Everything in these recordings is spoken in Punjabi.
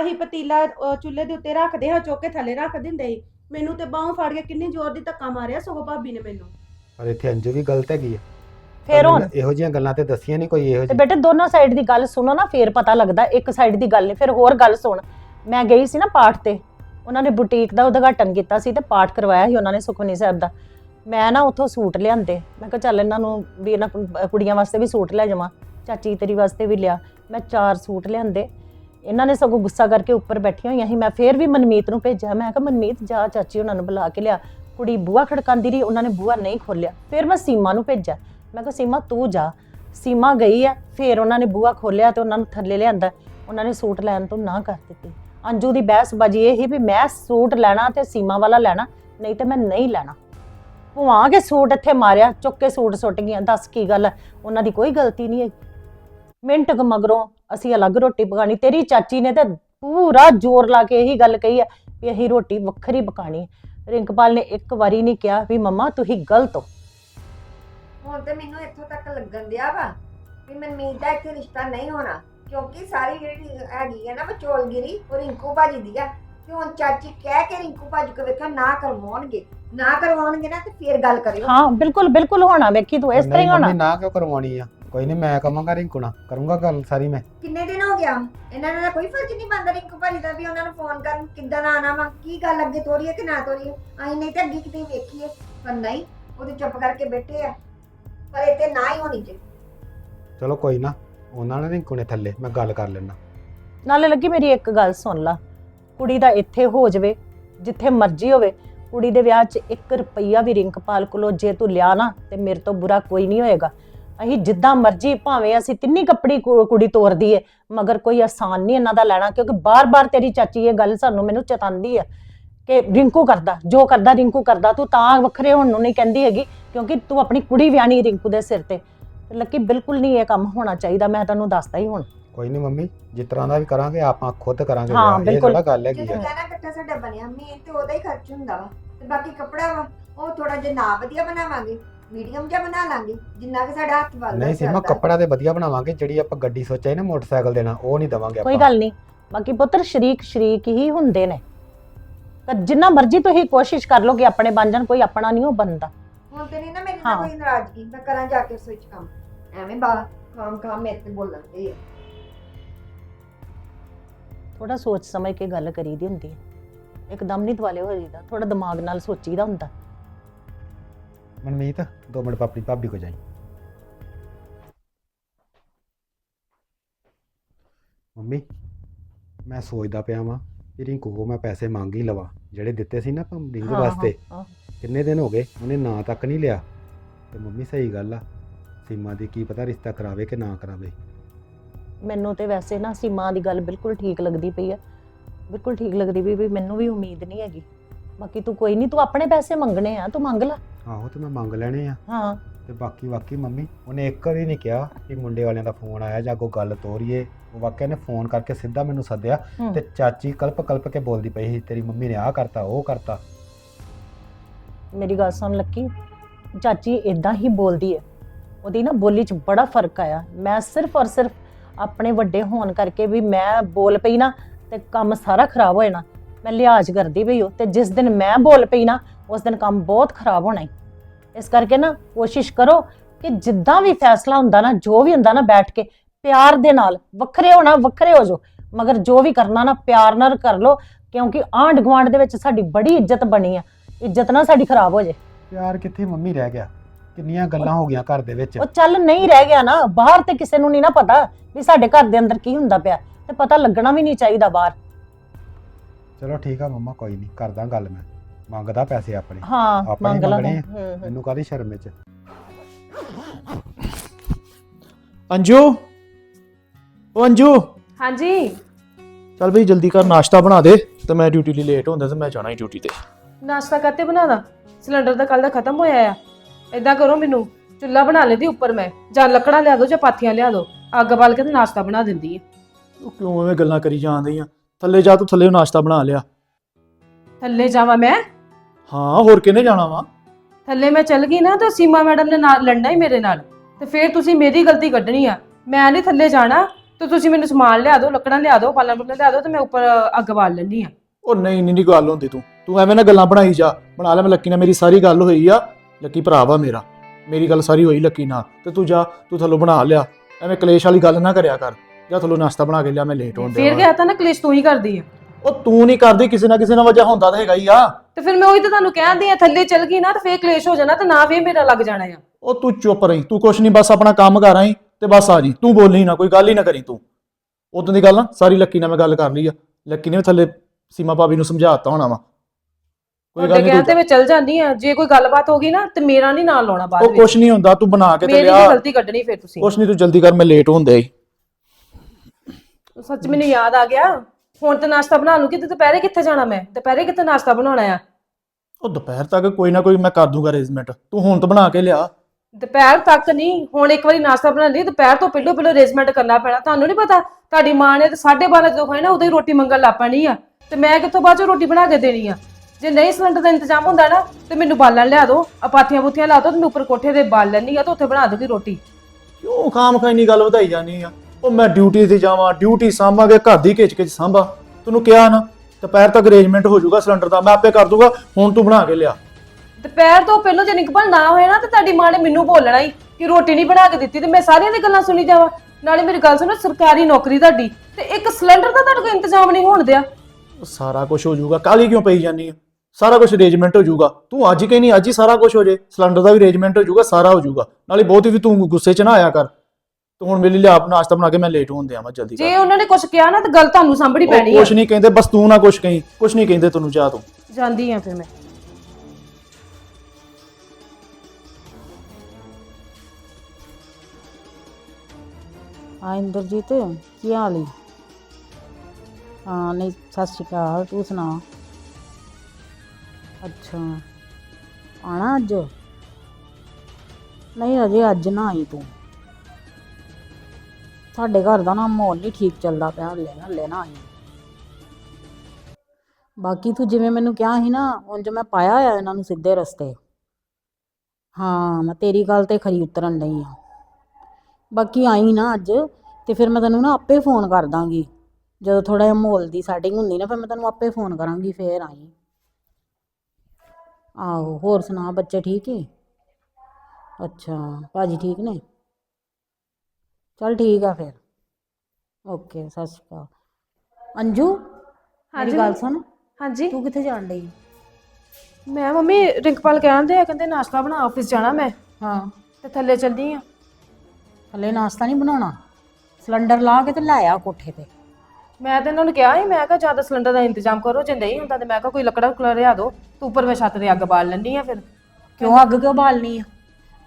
ਅਸੀਂ ਪਤੀਲਾ ਅਹ, ਚੁੱਲ੍ਹੇ ਦੇ ਉੱਤੇ ਰੱਖਦੇ ਹਾਂ ਚੁੱਕ ਕੇ ਥੱਲੇ ਰੱਖ ਦਿੰਦੇ ਸੀ। ਮੈਨੂੰ ਤੇ ਬਾਹੋਂ ਫੜ ਕੇ ਕਿੰਨੀ ਜ਼ੋਰ ਦੀ ਧੱਕਾ ਮਾਰਿਆ ਸਗੋਂ ਭਾਬੀ ਨੇ ਮੈਨੂੰ। ਪਰ ਇੱਥੇ ਅੰਜੂ ਵੀ ਗਲਤ ਹੈਗੀ ਹੈ ਫੇਰ ਹੁਣ? ਇਹੋ ਜਿਹੀਆਂ ਗੱਲਾਂ ਤੇ ਦੱਸੀਆਂ ਨਹੀਂ ਕੋਈ ਇਹੋ ਤੇ ਜਿਹੀ। ਬੇਟੇ ਦੋਨੋਂ ਸਾਈਡ ਦੀ ਗੱਲ ਸੁਣੋ ਨਾ ਫੇਰ ਪਤਾ ਲੱਗਦਾ ਇੱਕ ਸਾਈਡ ਦੀ ਗੱਲ ਨਹੀਂ ਫਿਰ ਹੋਰ ਗੱਲ ਸੁਣ। ਮੈਂ ਗਈ ਸੀ ਨਾ ਪਾਠ ਤੇ ਉਹਨਾਂ ਨੇ ਬੁਟੀਕ ਦਾ ਉਦਘਾਟਨ ਕੀਤਾ ਸੀ ਤੇ ਪਾਠ ਕਰਵਾਇਆ ਸੀ ਉਹਨਾਂ ਨੇ ਸੁਖਮਨੀ ਸਾਹਿਬ ਦਾ। ਮੈਂ ਨਾ ਉੱਥੋਂ ਸੂਟ ਲਿਆਂਦੇ ਮੈਂ ਕਿਹਾ ਚੱਲ ਇਹਨਾਂ ਨੂੰ ਵੀ ਇਹਨਾਂ ਕੁ- ਕੁੜੀਆਂ ਵਾਸਤੇ ਵੀ ਸੂਟ ਲੈ ਜਾਵਾਂ ਚਾਚੀ ਤੇਰੀ ਵਾਸਤੇ ਵੀ ਲਿਆ। ਮੈਂ ਚਾਰ ਸੂਟ ਲਿਆਂਦੇ ਇਹਨਾਂ ਨੇ ਸਗੋਂ ਗੁੱਸਾ ਕਰਕੇ ਉੱਪਰ ਬੈਠੀਆਂ ਹੋਈਆਂ ਸੀ। ਮੈਂ ਫੇਰ ਵੀ ਮਨਮੀਤ ਨੂੰ ਭੇਜਿਆ। ਮੈਂ ਕਿਹਾ, ਮਨਮੀਤ, ਜਾ ਚਾਚੀ ਉਹਨਾਂ ਨੂੰ ਬੁਲਾ ਕੇ ਲਿਆ। ਕੁੜੀ ਬੂਹਾ ਖੜਕਾਉਂਦੀ ਰਹੀ, ਉਹਨਾਂ ਨੇ ਬੂਹਾ ਨਹੀਂ ਖੋਲਿਆ ਫਿਰ ਮੈਂ ਸੀਮਾ ਨੂੰ ਭੇਜਿਆ। ਮੈਂ ਕਿਹਾ, ਸੀਮਾ, ਤੂੰ ਜਾ। ਸੀਮਾ ਗਈ ਆ, ਫਿਰ ਉਹਨਾਂ ਨੇ ਬੂਹਾ ਖੋਲਿਆ ਤੇ ਉਹਨਾਂ ਨੂੰ ਥੱਲੇ ਲਿਆਂਦਾ। ਉਹਨਾਂ ਨੇ ਸੂਟ ਲੈਣ ਤੋਂ ਨਾ ਕਰ ਦਿੱਤੀ। ਅੰਜੂ ਦੀ ਬਹਿਸਬਾਜੀ ਇਹ ਸੀ ਵੀ ਮੈਂ ਸੂਟ ਲੈਣਾ ਤੇ ਸੀਮਾ ਵਾਲਾ ਲੈਣਾ, ਨਹੀਂ ਤੇ ਮੈਂ ਨਹੀਂ ਲੈਣਾ। ਭੁਆ ਕੇ ਸੂਟ ਇੱਥੇ ਮਾਰਿਆ, ਚੁੱਕ ਕੇ ਸੂਟ ਸੁੱਟ ਗਈਆਂ। ਦੱਸ ਕੀ ਗੱਲ ਉਹਨਾਂ ਦੀ ਕੋਈ ਗਲਤੀ ਨਹੀਂ ਹੈ ਮਿੰਟ ਕੁ ਮਗਰੋਂ ਅਸੀਂ ਅਲੱਗ ਰੋਟੀ ਪਕਾਣੀ ਤੇਰੀ ਚਾਚੀ ਨੇ ਤੇ ਪੂਰਾ ਜ਼ੋਰ ਲਾ ਕੇ ਇਹੀ ਗੱਲ ਕਹੀ ਹੈ ਵੀ ਅਸੀਂ ਰੋਟੀ ਵੱਖਰੀ ਪਕਾਣੀ ਰਿੰਕਪਾਲ ਨੇ ਇੱਕ ਵਾਰੀ ਨਹੀਂ ਕਿਹਾ ਵੀ ਮੰਮਾ ਤੁਸੀਂ ਗਲਤ ਹੋ। ਹੁਣ ਤੇ ਮੈਨੂੰ ਇੱਥੋਂ ਤੱਕ ਲੱਗਣ ਦਿਆ ਵਾ ਵੀ ਮਨਮੀਤ ਦਾ ਇੱਥੇ ਰਿਸ਼ਤਾ ਨਹੀਂ ਹੋਣਾ ਕਿਉਂਕਿ ਸਾਰੀ ਜਿਹੜੀ ਹੈਗੀ ਹੈ ਨਾ ਵਿਚੋਲਗਿਰੀ ਉਹ ਰਿੰਕੂ ਭਾਜੀ ਦੀ ਆ। ਤੇ ਹੁਣ ਚਾਚੀ ਕਹਿ ਕੇ ਰਿੰਕੂ ਭਾਜੀ ਕੋ ਵੇਖਿਆ ਨਾ ਕਰਵਾਉਣਗੇ ਨਾ ਕਰਵਾਉਣਗੇ ਨਾ ਤੇ ਫੇਰ ਗੱਲ ਕਰਿਓ। ਹਾਂ ਬਿਲਕੁਲ ਬਿਲਕੁਲ ਹੋਣਾ ਵੇਖੀ ਤੂੰ ਇਸ ਤਰ੍ਹਾਂ ਹੀ ਨਹੀਂ ਹੋਣਾ। ਮੰਮੀ ਨਾ ਕਿਉਂ ਕਰਵਾਉਣੀ ਆ? ਕੋਈ ਨਹੀਂ ਮੈਂ ਕਵਾਂਗਾ ਰਿੰਕੂ ਨਾਲ ਕਰੂੰਗਾ ਗੱਲ ਸਾਰੀ ਮੈਂ। ਕਿੰਨੇ ਦਿਨ ਹੋ ਗਿਆ? ਇਹਨਾਂ ਦਾ ਕੋਈ ਫਰਜ਼ ਨਹੀਂ ਬਣਦਾ ਰਿੰਕੂ ਭਾਜੀ ਦਾ ਵੀ ਉਹਨਾਂ ਨੂੰ ਫੋਨ ਕਰਨ ਕਿੱਦਾਂ ਨਾ ਆਣਾ ਵਾ ਕੀ ਗੱਲ ਅੱਗੇ ਤੋਰੀਏ ਕਿ ਨਾ ਤੋਰੀਏ ਅਸੀਂ ਨਹੀਂ ਤਾਂ ਅੱਗੇ ਕਿਤੇ ਵੇਖੀਏ ਪਰ ਨਹੀਂ ਉਹਦੇ ਚੁੱਪ ਕਰਕੇ ਬੈਠੇ ਆ। ਪਰ ਇਹ ਤੇ ਨਾ ਹੀ ਹੋਣੀ ਚਾਹੀਦੀ। ਚਲੋ ਕੋਈ ਨਾ ਉਹਨਾਂ ਨੇ ਰਿੰਕੂ ਨੇ ਥੱਲੇ ਮੈਂ ਗੱਲ ਕਰ ਲੈਣਾ ਨਾਲੇ ਲੱਗੀ ਮੇਰੀ ਇੱਕ ਗੱਲ ਸੁਣ ਲਾ ਕੁੜੀ ਦਾ ਇੱਥੇ ਹੋ ਜਾਵੇ ਜਿੱਥੇ ਮਰਜ਼ੀ ਹੋਵੇ ਕੁੜੀ ਦੇ ਵਿਆਹ 'ਚ 1 ਰੁਪਈਆ ਵੀ ਰਿੰਕਪਾਲ ਕੋਲੋਂ ਜੇ ਤੂੰ ਲਿਆ ਨਾ ਤੇ ਮੇਰੇ ਤੋਂ ਬੁਰਾ ਕੋਈ ਨਹੀਂ ਹੋਏਗਾ। ਅਸੀਂ ਜਿੱਦਾਂ ਮਰਜ਼ੀ ਭਾਵੇਂ ਅਸੀਂ ਤਿੰਨੀ ਕੱਪੜੀ ਕੁ- ਕੁੜੀ ਤੋਰਦੀ ਏ ਮਗਰ ਕੋਈ ਆਸਾਨ ਨਹੀਂ ਇਹਨਾਂ ਦਾ ਲੈਣਾ ਕਿਉਂਕਿ ਬਾਰ-ਬਾਰ ਤੇਰੀ ਚਾਚੀ ਇਹ ਗੱਲ ਸਾਨੂੰ ਮੈਨੂੰ ਚਤਾਉਂਦੀ ਹੈ ਕਿ ਰਿੰਕੂ ਕਰਦਾ ਜੋ ਕਰਦਾ ਰਿੰਕੂ ਕਰਦਾ ਤੂੰ ਤਾਂ ਵੱਖਰੇ ਹੋਣ ਨੂੰ ਨਹੀਂ ਕਹਿੰਦੀ ਹੈਗੀ ਕਿਉਂਕਿ ਤੂੰ ਆਪਣੀ ਕੁੜੀ ਵਿਆਹਣੀ ਰਿੰਕੂ ਦੇ ਸਿਰ ਤੇ ਤੇ ਲੱਕੀ ਬਿਲਕੁਲ ਨਹੀਂ ਇਹ ਕੰਮ ਹੋਣਾ ਚਾਹੀਦਾ ਮੈਂ ਤੈਨੂੰ ਦੱਸਦਾ ਹੀ ਹੁਣ ਕੋਈ ਨਹੀਂ ਮੰਮੀ ਜਿਸ ਤਰ੍ਹਾਂ ਦਾ ਵੀ ਕਰਾਂਗੇ ਆਪਾਂ ਖੁਦ ਕਰਾਂਗੇ ਹਾਂ, ਵਿਆਹ। ਇਹ ਬਿਲਕੁਲ। ਥੋੜਾ ਗੱਲ ਹੈਗੀ ਆ ਗਹਿਣਾ ਇਕੱਠਾ ਸਾਡਾ ਬਣਿਆ ਮੇਨ ਤੇ ਉਹਦਾ ਹੀ ਖਰਚ ਹੁੰਦਾ ਵਾ ਤੇ ਬਾਕੀ ਕੱਪੜਾ ਵਾ ਉਹ ਥੋੜਾ ਜਿਹਾ ਨਾ ਵਧੀਆ ਬਣਾਵਾਂਗੇ ਮੀਡੀਅਮ ਜਿਹਾ ਬਣਾ ਲਾਂਗੇ ਜਿੰਨਾ ਕਿ ਸਾਡਾ ਹੱਥ ਵੱਲਦਾ ਨਹੀਂ ਸੀਮਾ ਕੱਪੜਾ ਤੇ ਵਧੀਆ ਬਣਾਵਾਂਗੇ ਜਿਹੜੀ ਆਪਾਂ ਗੱਡੀ ਸੋਚਿਆ ਸੀ ਨਾ ਮੋਟਰਸਾਈਕਲ ਦੇਣਾ ਉਹ ਨਹੀਂ ਦਵਾਂਗੇ ਕੋਈ ਆਪਾਂ। ਗੱਲ ਨਹੀਂ ਬਾਕੀ ਪੁੱਤਰ ਸ਼ਰੀਕ ਸ਼ਰੀਕ ਹੀ ਹੁੰਦੇ ਨੇ। ਤਾਂ ਜਿੰਨਾ ਮਰਜ਼ੀ ਤੁਸੀਂ ਕੋਸ਼ਿਸ਼ ਕਰ ਲਓ ਕਿ ਆਪਣੇ ਬਣ ਜਾਣ ਕੋਈ ਆਪਣਾ ਨਹੀਂ ਉਹ ਬੰਦਾ ਹੁਣ ਤੇ ਨਹੀਂ ਨਾ ਮੇਰੀ ਨਾਲ ਹਾਂ। ਕੋਈ ਨਾਰਾਜ਼ਗੀ ਮੈਂ ਕਰਾਂ ਜਾ ਕੇ ਸੋਚ ਕੰਮ। ਐਵੇਂ ਬਾ ਕੰਮ ਕੰਮ ਮੇਰੇ ਤੇ ਬੋਲਣ ਦੇ ਆ। ਥੋੜਾ ਸੋਚ ਸਮਝ ਕੇ ਗੱਲ ਕਰੀਦੀ ਹੁੰਦੀ ਹੈ। ਇੱਕਦਮ ਨਹੀਂ ਦਵਾਲੇ ਹੋ ਜਾਈਦਾ ਥੋੜਾ ਦਿਮਾਗ ਨਾਲ ਸੋਚੀਦਾ ਹੁੰਦਾ। ਮਨਮੀਤ ਦੋ ਮਿੰਟ ਆਪਣੀ ਭਾਬੀ ਕੋ ਜਾਈ। ਮੰਮੀ ਮੈਂ ਸੋਚਦਾ ਪਿਆ ਵਾਂ ਕਿ ਰਿੰਕੂ ਕੋ ਮੈਂ ਪੈਸੇ ਮੰਗ ਹੀ ਲਵਾਂ ਜਿਹੜੇ ਦਿੱਤੇ ਸੀ ਨਾ ਰਿੰਗ ਹਾਂ, ਵਾਸਤੇ। ਕਿੰਨੇ ਦਿਨ ਹੋ ਗਏ ਉਹਨੇ ਨਾਂ ਤੱਕ ਨਹੀਂ ਲਿਆ। ਤੇ ਮੰਮੀ ਸਹੀ ਗੱਲ ਆ ਸੀਮਾ ਦੀ ਕੀ ਪਤਾ ਰਿਸ਼ਤਾ ਕਰਾਵੇ ਕਿ ਨਾ ਕਰਾਵੇ। ਮੈਨੂੰ ਤੇ ਵੈਸੇ ਨਾ ਸੀਮਾ ਦੀ ਗੱਲ ਬਿਲਕੁਲ ਠੀਕ ਲੱਗਦੀ ਪਈ ਹੈ ਬਿਲਕੁਲ ਠੀਕ ਲੱਗਦੀ ਵੀ ਵੀ ਮੈਨੂੰ ਵੀ ਉਮੀਦ ਨਹੀਂ ਹੈਗੀ। ਬਾਕੀ ਤੂੰ ਕੋਈ ਨਹੀਂ ਤੂੰ ਆਪਣੇ ਪੈਸੇ ਮੰਗਣੇ ਆ ਤੂੰ ਮੰਗ ਲੈ। ਆਹੋ ਤੇ ਮੈਂ ਮੰਗ ਲੈਣੇ ਆ। ਹਾਂ। ਤੇ ਬਾਕੀ ਵਾਕਈ ਮੰਮੀ ਉਹਨੇ ਇੱਕ ਵਾਰੀ ਨਹੀਂ ਕਿਹਾ ਕਿ ਮੁੰਡੇ ਵਾਲਿਆਂ ਦਾ ਫੋਨ ਆਇਆ ਜਾਂ ਕੋਈ ਗੱਲ ਤੋਰੀਏ। ਉਹ ਵਾਕਿਆ ਨੇ ਫੋਨ ਕਰਕੇ ਸਿੱਧਾ ਮੈਨੂੰ ਸੱਦਿਆ ਹੂੰ। ਤੇ ਚਾਚੀ ਕਲਪ ਕਲਪ ਕੇ ਬੋਲਦੀ ਪਈ ਸੀ ਤੇਰੀ ਮੰਮੀ ਨੇ ਆਹ ਕਰਤਾ ਉਹ ਕਰਤਾ। ਮੇਰੀ ਗੱਲ ਸੁਣ ਲੱਕੀ ਚਾਚੀ ਇਦਾਂ ਹੀ ਬੋਲਦੀ ਹੈ ਉਹਦੀ ਨਾ ਬੋਲੀ 'ਚ ਬੜਾ ਫ਼ਰਕ ਆਇਆ। ਮੈਂ ਸਿਰਫ ਔਰ ਸਿਰਫ ਆਪਣੇ ਵੱਡੇ ਹੋਣ ਕਰਕੇ ਵੀ ਮੈਂ ਬੋਲ ਪਈ ਨਾ ਤੇ ਕੰਮ ਸਾਰਾ ਖਰਾਬ ਹੋ ਜਾਣਾ। ਮੈਂ ਲਿਹਾਜ਼ ਕਰਦੀ ਪਈ ਉਹ ਤੇ ਜਿਸ ਦਿਨ ਮੈਂ ਬੋਲ ਪਈ ਨਾ ਉਸ ਦਿਨ ਕੰਮ ਬਹੁਤ ਖਰਾਬ ਹੋਣਾ ਈ। ਇਸ ਕਰਕੇ ਨਾ ਕੋਸ਼ਿਸ਼ ਕਰੋ ਕਿ ਜਿੱਦਾਂ ਵੀ ਫੈਸਲਾ ਹੁੰਦਾ ਨਾ ਜੋ ਵੀ ਹੁੰਦਾ ਨਾ ਬੈਠ ਕੇ ਪਿਆਰ ਦੇ ਨਾਲ ਵੱਖਰੇ ਹੋਣਾ ਵੱਖਰੇ ਹੋ ਜਾਓ। ਮਗਰ ਜੋ ਵੀ ਕਰਨਾ ਨਾ ਪਿਆਰ ਨਾਲ ਕਰ ਲਓ ਕਿਉਂਕਿ ਆਂਢ ਗੁਆਂਢ ਦੇ ਵਿੱਚ ਸਾਡੀ ਬੜੀ ਇੱਜ਼ਤ ਬਣੀ ਆ। ਇੱਜ਼ਤ ਨਾ ਸਾਡੀ ਖਰਾਬ ਹੋ ਜੇ। ਪਿਆਰ ਕਿੱਥੇ ਮੰਮੀ ਰਹਿ ਗਿਆ? ਕਿੰਨੀਆਂ ਗੱਲਾਂ ਹੋ ਗਈਆਂ ਘਰ ਦੇ ਵਿੱਚ। ਉਹ ਚੱਲ ਨਹੀਂ ਰਹਿ ਗਿਆ ਨਾ ਬਾਹਰ ਤੇ ਕਿਸੇ ਨੂੰ ਨਹੀਂ ਨਾ ਪਤਾ ਵੀ ਸਾਡੇ ਘਰ ਦੇ ਅੰਦਰ ਕੀ ਹੁੰਦਾ ਪਿਆ। ਤੇ ਪਤਾ ਲੱਗਣਾ ਵੀ ਨਹੀਂ ਚਾਹੀਦਾ ਬਾਹਰ। ਚਲੋ ਠੀਕ ਆ ਮੰਮਾ ਕੋਈ ਨਹੀਂ ਕਰਦਾ ਗੱਲ ਮੈਂ। ਮੰਗਦਾ ਪੈਸੇ ਆਪਣੇ। ਹਾਂ ਆਪਾਂ ਹੀ ਮੰਗ ਲਾ ਮੰਗਣੇ ਆ। ਹੂੰ, ਹੂੰ। ਮੈਨੂੰ ਕਾਦੀ ਸ਼ਰਮ ਵਿੱਚ? ਅੰਜੂ? ਉਹ ਅੰਜੂ? ਹਾਂਜੀ। ਚੱਲ ਬਈ ਜਲਦੀ ਕਰ ਨਾਸ਼ਤਾ ਬਣਾ ਦੇ। ਤੇ ਮੈਂ ਡਿਊਟੀ ਲਈ ਲੇਟ ਹੁੰਦਾ ਤੇ ਮੈਂ ਜਾਣਾ ਹੀ ਡਿਊਟੀ ਤੇ। ਨਾਸ਼ਤਾ ਕਰਤੇ ਬਣਾਦਾ ਸਿਲੰਡਰ ਤਾਂ ਕੱਲ ਦਾ ਖਤਮ ਹੋਇਆ ਆ। ਏਦਾਂ ਕਰੋ ਮੈਨੂੰ ਚੁੱਲ੍ਹਾ ਬਣਾ ਲੈਂਦੀ ਉੱਪਰ ਮੈਂ। ਜਾਂ ਲੱਕੜਾਂ ਲਿਆ ਦਿਓ ਜਾਂ ਪਾਥੀਆਂ ਲਿਆ ਦਿਓ ਅੱਗ ਬਾਲ ਕੇ ਤੇ ਨਾਸ਼ਤਾ ਬਣਾ ਦਿੰਦੀ ਆ। ਤੂੰ ਕਿਉਂ ਐਵੇਂ ਗੱਲਾਂ ਕਰੀ ਜਾਂਦੀ ਆ? ਥੱਲੇ ਜਾ ਤੂੰ ਥੱਲੇ ਨਾਸ਼ਤਾ ਬਣਾ ਲਿਆ। ਥੱਲੇ ਜਾਵਾਂ ਮੈਂ? ਹਾਂ ਹੋਰ ਕਿਹਨੇ ਜਾਣਾ ਵਾ? ਥੱਲੇ ਮੈਂ ਚੱਲ ਗਈ ਨਾ ਤਾਂ ਸੀਮਾ ਮੈਡਮ ਨੇ ਨਾਲ ਲੜਨਾ ਹੀ ਮੇਰੇ ਨਾਲ। ਤੇ ਫੇਰ ਤੁਸੀਂ ਮੇਰੀ ਗਲਤੀ ਕੱਢਣੀ ਆ। ਮੈਂ ਨਹੀਂ ਥੱਲੇ ਜਾਣਾ ਤੇ ਤੁਸੀਂ ਮੈਨੂੰ ਸਮਾਨ ਲਿਆ ਦਿਓ ਲੱਕੜਾਂ ਲਿਆ ਦਿਓ ਬਾਲਣ ਬੁਲਣ ਲਿਆ ਦਿਓ ਤੇ ਮੈਂ ਉੱਪਰ ਅੱਗ ਬਾਲ ਲੈਣੀ ਆ। ਉਹ ਨਹੀਂ ਨਹੀਂ ਨਹੀਂ ਗੱਲ ਹੁੰਦੀ ਤੂੰ। ਤੂੰ ਐਵੇਂ ਨਾ ਗੱਲਾਂ ਬਣਾਈ ਜਾ। ਬਣਾ ਲੈ ਮੈਂ ਲੱਕੀ ਨਾਲ ਮੇਰੀ ਸਾਰੀ ਗੱਲ ਹੋਈ ਆ। ਲੱਕੀ ਭਰਾ ਵਾ ਮੇਰਾ। ਮੇਰੀ ਗੱਲ ਸਾਰੀ ਹੋਈ ਲੱਕੀ ਨਾਲ। ਤੇ ਤੂੰ ਜਾ ਤੂੰ ਥੱਲੋਂ ਬਣਾ ਲਿਆ। ਐਵੇਂ ਕਲੇਸ਼ ਵਾਲੀ ਗੱਲ ਨਾ ਕਰਿਆ ਕਰ। ਜਾ ਥੱਲੋਂ ਨਾਸ਼ਤਾ ਬਣਾ ਕੇ ਲਿਆ ਮੈਂ ਲੇਟ ਹੋਣ ਫੇਰ ਡਿਆ ਤਾਂ ਨਾ ਕਲੇਸ਼ ਤੂੰ ਹੀ ਕਰਦੀ ਆ। ਉਹ ਤੂੰ ਨਹੀਂ ਕਰਦੀ ਕਿਸੇ ਨਾ ਕਿਸੇ ਨਾਲ ਵਜ੍ਹਾ ਹੁੰਦਾ ਤਾਂ ਹੈਗਾ ਹੀ ਆ। ਤੇ ਫਿਰ ਮੈਂ ਉਹੀ ਤਾਂ ਤੁਹਾਨੂੰ ਕਹਿੰਦੀ ਆ ਥੱਲੇ ਚਲ ਗਈ ਨਾ ਤੇ ਫੇਰ ਕਲੇਸ਼ ਹੋ ਜਾਣਾ ਤੇ ਨਾ ਫੇਰ ਮੇਰਾ ਲੱਗ ਜਾਣਾ ਆ। ਉਹ ਤੂੰ ਚੁੱਪ ਰਹੀ ਤੂੰ ਕੁਛ ਨਹੀਂ ਬਸ ਆਪਣਾ ਕੰਮ ਕਰ ਆਈ ਤੇ ਬਸ ਆ ਜੀ। ਤੂੰ ਬੋਲੀ ਨਾ ਕੋਈ ਗੱਲ ਹੀ ਨਾ ਕਰੀ ਤੂੰ। ਉਦੋਂ ਦੀ ਗੱਲ ਨਾ ਸਾਰੀ ਲੱਕੀ ਨਾਲ ਮੈਂ ਗੱਲ ਕਰ ਲਈ ਆ। ਲੱਕੀ ਨੇ ਵੀ ਥੱਲੇ ਸੀਮਾ ਭਾਬੀ ਨੂੰ ਸਮਝਾਤਾ ਹੋਣਾ ਵਾ। ਕੋਈ ਗੱਲ ਤੁਹਾਡੇ ਨਹੀਂ ਕਹਿਣ ਤੇ ਮੈਂ ਚਲ ਜਾਂਦੀ ਆ ਜੇ ਕੋਈ ਗੱਲਬਾਤ ਹੋ ਗਈ ਨਾ ਤੇ ਮੇਰਾ ਨਹੀਂ ਨਾਲ ਲਾਉਣਾ ਬਾਅਦ ਉਹ ਵਿੱਚ। ਕੁਛ ਨਹੀਂ ਹੁੰਦਾ ਤੂੰ ਬਣਾ ਕੇ ਤੇ ਮੇਰੀ ਲਿਆ। ਗਲਤੀ ਕੱਢਣੀ ਫੇਰ ਤੁਸੀਂ। ਕੁਛ ਨਹੀਂ ਤੂੰ ਜਲਦੀ ਕਰ ਮੈਂ ਲੇਟ ਹੁੰਦੇ ਸੱਚ ਮੈਨੂੰ ਯਾਦ ਆ ਗਿਆ। ਹੁਣ ਤੇ ਨਾਸ਼ਤਾ ਬਣਾ ਲੂੰਗੀ ਤੇ ਦੁਪਹਿਰੇ ਕਿੱਥੇ ਜਾਣਾ ਮੈਂ? ਦੁਪਹਿਰੇ ਕਿੱਥੇ ਨਾਸ਼ਤਾ ਬਣਾਉਣਾ ਆ? ਉਹ ਦੁਪਹਿਰ ਤੱਕ ਕੋਈ ਨਾ ਕੋਈ ਮੈਂ ਕਰ ਦੂੰਗਾ ਅਰੇਂਜਮੈਂਟ ਤੂੰ ਹੁਣ ਤਾਂ ਬਣਾ ਕੇ ਲਿਆ। ਦੁਪਹਿਰ ਤੱਕ ਨਹੀਂ ਹੁਣ ਇੱਕ ਵਾਰੀ ਨਾਸ਼ਤਾ ਬਣਾ ਲਈ ਦੁਪਹਿਰ ਤੋਂ ਪਹਿਲਾਂ ਪਹਿਲਾਂ ਅਰੇਂਜਮੈਂਟ ਕਰਨਾ ਪੈਣਾ। ਤੁਹਾਨੂੰ ਨਹੀਂ ਪਤਾ ਤੁਹਾਡੀ ਮਾਂ ਨੇ ਤੇ 12:30 ਜਦੋਂ ਹੋਏ ਨਾ ਉਦੋਂ ਹੀ ਰੋਟੀ ਮੰਗਣ ਲੱਗ ਪੈਣੀ ਆ। ਤੇ ਮੈਂ ਕਿੱਥੋਂ ਬਾਅਦ ਚੋਂ ਰੋਟੀ ਬਣਾ ਕੇ ਦੇਣੀ ਆ? ਜੇ ਨਹੀਂ ਸਿਲੰਡਰ ਦਾ ਇੰਤਜ਼ਾਮ ਹੁੰਦਾ ਨਾ ਤੇ ਮੈਨੂੰ ਬਾਲਣ ਲਿਆ ਦਿਓ। ਆਪਾਥੀਆਂ ਬੁੱਥੀਆਂ ਲਾ ਦਿਓ ਤੇ ਮੈਂ ਉੱਪਰ ਕੋਠੇ ਤੇ ਬਾਲ ਲੈਣੀ ਆ ਤੇ ਉੱਥੇ ਬਣਾ ਦੂੰਗੀ ਰੋਟੀ। ਕਿਉਂ ਖਾਮ ਖਾਈ ਨਹੀਂ ਗੱਲ ਵਧਾਈ ਜਾਨੀ ਆ? ਉਹ ਮੈਂ ਡਿਊਟੀ ਤੇ ਜਾਵਾਂ ਡਿਊਟੀ ਸਾਂਭਾਂਗੇ ਘਰ ਦੀ ਖਿੱਚ ਖਿੱਚ ਸਾਂਭਾ। ਤੈਨੂੰ ਕਿਹਾ ਨਾ ਦੁਪਹਿਰ ਤੱਕ ਅਰੇਂਜਮੈਂਟ ਹੋ ਜਾਊਗਾ ਸਿਲੰਡਰ ਦਾ ਮੈਂ ਆਪੇ ਕਰ ਦੂੰਗਾ ਹੁਣ ਤੂੰ ਬਣਾ ਕੇ ਲਿਆ। ਦੁਪਹਿਰ ਤੋਂ ਪਹਿਲਾਂ ਜੇ ਨਿਕਲ ਨਾ ਹੋਏ ਨਾ ਤੇ ਤੁਹਾਡੀ ਮਾਂ ਨੇ ਮੈਨੂੰ ਬੋਲਣਾ ਹੀ ਕਿ ਰੋਟੀ ਨਹੀਂ ਬਣਾ ਕੇ ਦਿੱਤੀ ਤੇ ਮੈਂ ਸਾਰੀਆਂ ਦੀ ਗੱਲਾਂ ਸੁਣੀ ਜਾਵਾਂ। ਨਾਲੇ ਮੇਰੀ ਗੱਲ ਸੁਣੋ ਸਰਕਾਰੀ ਨੌਕਰੀ ਤੁਹਾਡੀ ਤੇ ਇੱਕ ਸਿਲੰਡਰ ਦਾ ਤੁਹਾਡੇ ਕੋਲ ਇੰਤਜ਼ਾਮ ਨਹੀਂ ਹੋਣ ਦਿਆ। ਉਹ ਸਾਰਾ ਕੁਝ ਹੋ ਜਾਊਗਾ ਕਾਲੀ ਕਿਉਂ ਪਈ ਜਾਨੀ ਆ? ਸਾਰਾ ਕੁਝ ਅਰੇਂਜਮੈਂਟ ਹੋ ਜਾਊਗਾ। ਤੂੰ ਅੱਜ ਕਹੀ ਨਹੀਂ ਅੱਜ ਹੀ ਸਾਰਾ ਕੁਝ ਹੋ ਜੇ ਸਿਲੰਡਰ ਦਾ ਵੀ ਅਰੇਂਜਮੈਂਟ ਹੋ ਜਾਊਗਾ ਸਾਰਾ ਹੋ ਜਾਊਗਾ। ਨਾਲੇ ਬਹੁਤ ਵੀ ਤੂੰ ਗੁੱਸੇ 'ਚ ਨਾ ਆਇਆ ਕਰ। ਤੂੰ ਹੁਣ ਮੇਰੇ ਲਈ ਆਪ ਨਾਸ਼ਤਾ ਬਣਾ ਕੇ ਮੈਂ ਲੇਟ ਹੋਣ ਦਿਆਂ ਮੈਂ ਜਲਦੀ ਕਰ। ਜੇ ਉਹਨਾਂ ਨੇ ਕੁਝ ਕਿਹਾ ਨਾ ਤੇ ਗੱਲ ਤੁਹਾਨੂੰ ਸਾਂਭਣੀ ਪੈਣੀ ਆ। ਕੁਝ ਨਹੀਂ ਕਹਿੰਦੇ ਬਸ ਤੂੰ ਨਾ ਕੁਝ ਕਹੀਂ ਕੁਝ ਨਹੀਂ ਕਹਿੰਦੇ ਤੈਨੂੰ ਜਾ ਤੂੰ। ਜਾਂਦੀ ਆ ਫਿਰ ਮੈਂ। ਹਾਂ ਇੰਦਰਜੀਤ ਕੀ ਹਾਲ ਈ ਹਾਂ ਨਹੀਂ ਸਤਿ ਸ਼੍ਰੀ ਅਕਾਲ ਤੂੰ ਸੁਣਾ? ਅੱਛਾ ਆਣਾ ਅੱਜ? ਨਹੀਂ ਅਜੇ ਅੱਜ ਨਾ ਆਈ ਤੂੰ। ਸਾਡੇ ਘਰ ਦਾ ਨਾ ਮਾਹੌਲ ਨਹੀਂ ਠੀਕ ਚੱਲਦਾ ਪਿਆ, ਹੱਲੇ ਨਾ ਹੱਲੇ ਨਾ ਆਈ। ਬਾਕੀ ਤੂੰ ਜਿਵੇਂ ਮੈਨੂੰ ਕਿਹਾ ਸੀ ਨਾ ਉਂਝ ਮੈਂ ਪਾਇਆ ਹੋਇਆ ਇਹਨਾਂ ਨੂੰ ਸਿੱਧੇ ਰਸਤੇ, ਹਾਂ, ਮੈਂ ਤੇਰੀ ਗੱਲ ਤੇ ਖਰੀ ਉਤਰਨ ਲਈ ਆ। ਬਾਕੀ ਆਈ ਨਾ ਅੱਜ, ਤੇ ਫਿਰ ਮੈਂ ਤੈਨੂੰ ਨਾ ਆਪੇ ਫੋਨ ਕਰ ਦਾਂਗੀ। ਜਦੋਂ ਥੋੜਾ ਜਿਹਾ ਮਾਹੌਲ ਦੀ ਸੈਟਿੰਗ ਹੁੰਦੀ ਨਾ, ਫਿਰ ਮੈਂ ਤੈਨੂੰ ਆਪੇ ਫੋਨ ਕਰਾਂਗੀ, ਫੇਰ ਆਈ। ਆਹੋ, ਹੋਰ ਸੁਣਾ, ਬੱਚੇ ਠੀਕ ਏ ਅੱਛਾ, ਭਾਜੀ ਠੀਕ ਨੇ? ਚਲ ਠੀਕ ਆ ਫਿਰ। ਓਕੇ ਸਤਿ ਸ਼੍ਰੀ ਅਕਾਲ। ਅੰਜੂ ਮੇਰੀ ਹਾਂਜੀ। ਗੱਲ ਸੁਣ। ਹਾਂਜੀ। ਤੂੰ ਕਿੱਥੇ ਜਾਣ ਡਈ? ਮੈਂ ਮੰਮੀ ਰਿੰਕਪਾਲ ਕਹਿੰਦੇ ਆ ਕਹਿੰਦੇ ਨਾਸ਼ਤਾ ਬਣਾ ਆਫਿਸ ਜਾਣਾ ਮੈਂ। ਹਾਂ। ਤੇ ਥੱਲੇ ਚੱਲਦੀ ਆ। ਥੱਲੇ ਨਾਸ਼ਤਾ ਨਹੀਂ ਬਣਾਉਣਾ? ਸਿਲੰਡਰ ਲਾ ਕੇ ਤੇ ਲੈ ਆ ਕੋਠੇ ਤੇ। ਮੈਂ ਤਾਂ ਇਹਨਾਂ ਨੂੰ ਕਿਹਾ ਸੀ ਮੈਂ ਕਿਹਾ ਜ਼ਿਆਦਾ ਸਿਲੰਡਰ ਦਾ ਇੰਤਜ਼ਾਮ ਕਰੋ ਜੇ ਨਹੀਂ ਹੁੰਦਾ ਤੇ ਮੈਂ ਕਿਹਾ ਕੋਈ ਲੱਕੜਾ ਲੁਕੜਾ ਲਿਆ ਦਿਓ। ਤੇ ਉੱਪਰ ਮੈਂ ਛੱਤ ਤੇ ਅੱਗ ਬਾਲ ਲੈਣੀ ਆ ਫਿਰ। ਕਿਉਂ ਅੱਗ ਕਿਉਂ ਬਾਲਣੀ ਆ?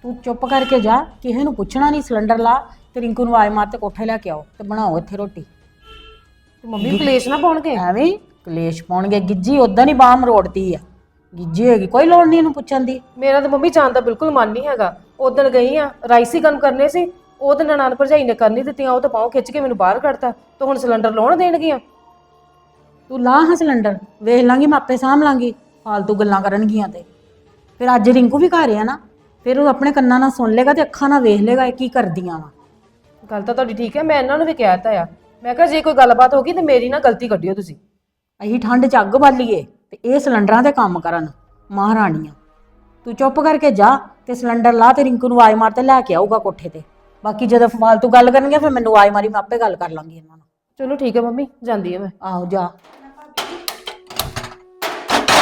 ਤੂੰ ਚੁੱਪ ਕਰਕੇ ਜਾ ਕਿਸੇ ਨੂੰ ਪੁੱਛਣਾ ਨਹੀਂ ਸਿਲੰਡਰ ਲਾ ਤੇ ਰਿੰਕੂ ਨੂੰ ਆਵਾਜ਼ ਮਾਰ ਤੇ ਕੋਠੇ ਲੈ ਕੇ ਆਓ ਤੇ ਬਣਾਓ ਇੱਥੇ ਰੋਟੀ। ਤੇ ਮੰਮੀ ਕਲੇਸ਼ ਨਾ ਪਾਉਣਗੇ? ਐਵੇਂ ਹੀ ਕਲੇਸ਼ ਪਾਉਣਗੇ। ਗਿੱਜੀ ਉਦਾਂ ਹੀ ਬਾਹਮ ਰੋੜਦੀ ਆ। ਗਿੱਜੀ ਹੈਗੀ ਕੋਈ ਲੋੜ ਨਹੀਂ ਇਹਨੂੰ ਪੁੱਛਣ ਦੀ। ਮੇਰਾ ਤਾਂ ਮੰਮੀ ਜਾਣ ਦਾ ਬਿਲਕੁਲ ਮਨ ਨਹੀਂ ਹੈਗਾ। ਉਦੋਂ ਗਈ ਆ ਰਾਈਸੀ ਕੰਮ ਕਰਨੇ ਸੀ। ਉਹ ਤਾਂ ਨਨਾਣ ਭਰਜਾਈ ਨੇ ਕਰਨੀ ਦਿੱਤੀਆਂ ਉਹ ਤਾਂ ਪਾਉ ਖਿੱਚ ਕੇ ਮੈਨੂੰ ਬਾਹਰ ਕੱਢਤਾ ਤੇ ਹੁਣ ਸਿਲੰਡਰ ਲਾਉਣ ਦੇਣਗੀਆਂ। ਤੂੰ ਲਾ ਹਾਂ ਸਿਲੰਡਰ ਵੇਖ ਲਾਂਗੀ ਮੈਂ ਆਪੇ ਸਾਂਭ ਲਾਂਗੀ ਫਾਲਤੂ ਗੱਲਾਂ ਕਰਨਗੀਆਂ ਤੇ। ਫਿਰ ਅੱਜ ਰਿੰਕੂ ਵੀ ਘਰ ਆ ਨਾ ਫਿਰ ਉਹ ਆਪਣੇ ਕੰਨਾਂ ਨਾਲ ਸੁਣ ਲੇਗਾ ਤੇ ਅੱਖਾਂ ਨਾਲ ਵੇਖ ਲੇਗਾ ਇਹ ਕੀ ਕਰਦੀਆਂ ਵਾ। ਗੱਲ ਤਾਂ ਤੁਹਾਡੀ ਠੀਕ ਹੈ ਮੈਂ ਇਹਨਾਂ ਨੂੰ ਵੀ ਕਹਿ ਤਾ ਆ। ਮੈਂ ਕਿਹਾ ਜੇ ਕੋਈ ਗੱਲਬਾਤ ਹੋ ਗਈ ਤੇ ਮੇਰੀ ਨਾ ਗਲਤੀ ਕੱਢਿਓ ਤੁਸੀਂ। ਅਸੀਂ ਠੰਡ 'ਚ ਅੱਗ ਬਾਲੀਏ ਤੇ ਇਹ ਸਿਲੰਡਰਾਂ ਤੇ ਕੰਮ ਕਰਨ ਮਹਾਰਾਣੀਆਂ। ਤੂੰ ਚੁੱਪ ਕਰਕੇ ਜਾ ਤੇ ਸਿਲੰਡਰ ਲਾ ਤੇ ਰਿੰਕੂ ਨੂੰ ਆਵਾਜ਼ ਮਾਰ ਤੇ ਲੈ ਕੇ ਆਊਗਾ ਕੋਠੇ ਤੇ। ਬਾਕੀ ਜਦੋਂ ਫਾਲਤੂ ਗੱਲ ਕਰਨਗੇ ਫਿਰ ਮੈਨੂੰ ਆਵਾਜ਼ ਮਾਰੀ ਮੈਂ ਆਪੇ ਗੱਲ ਕਰ ਲਾਂਗੀ ਇਹਨਾਂ ਨਾਲ। ਚਲੋ ਠੀਕ ਹੈ ਮੰਮੀ ਜਾਂਦੀ ਹੈ ਮੈਂ। ਆਹੋ ਜਾ।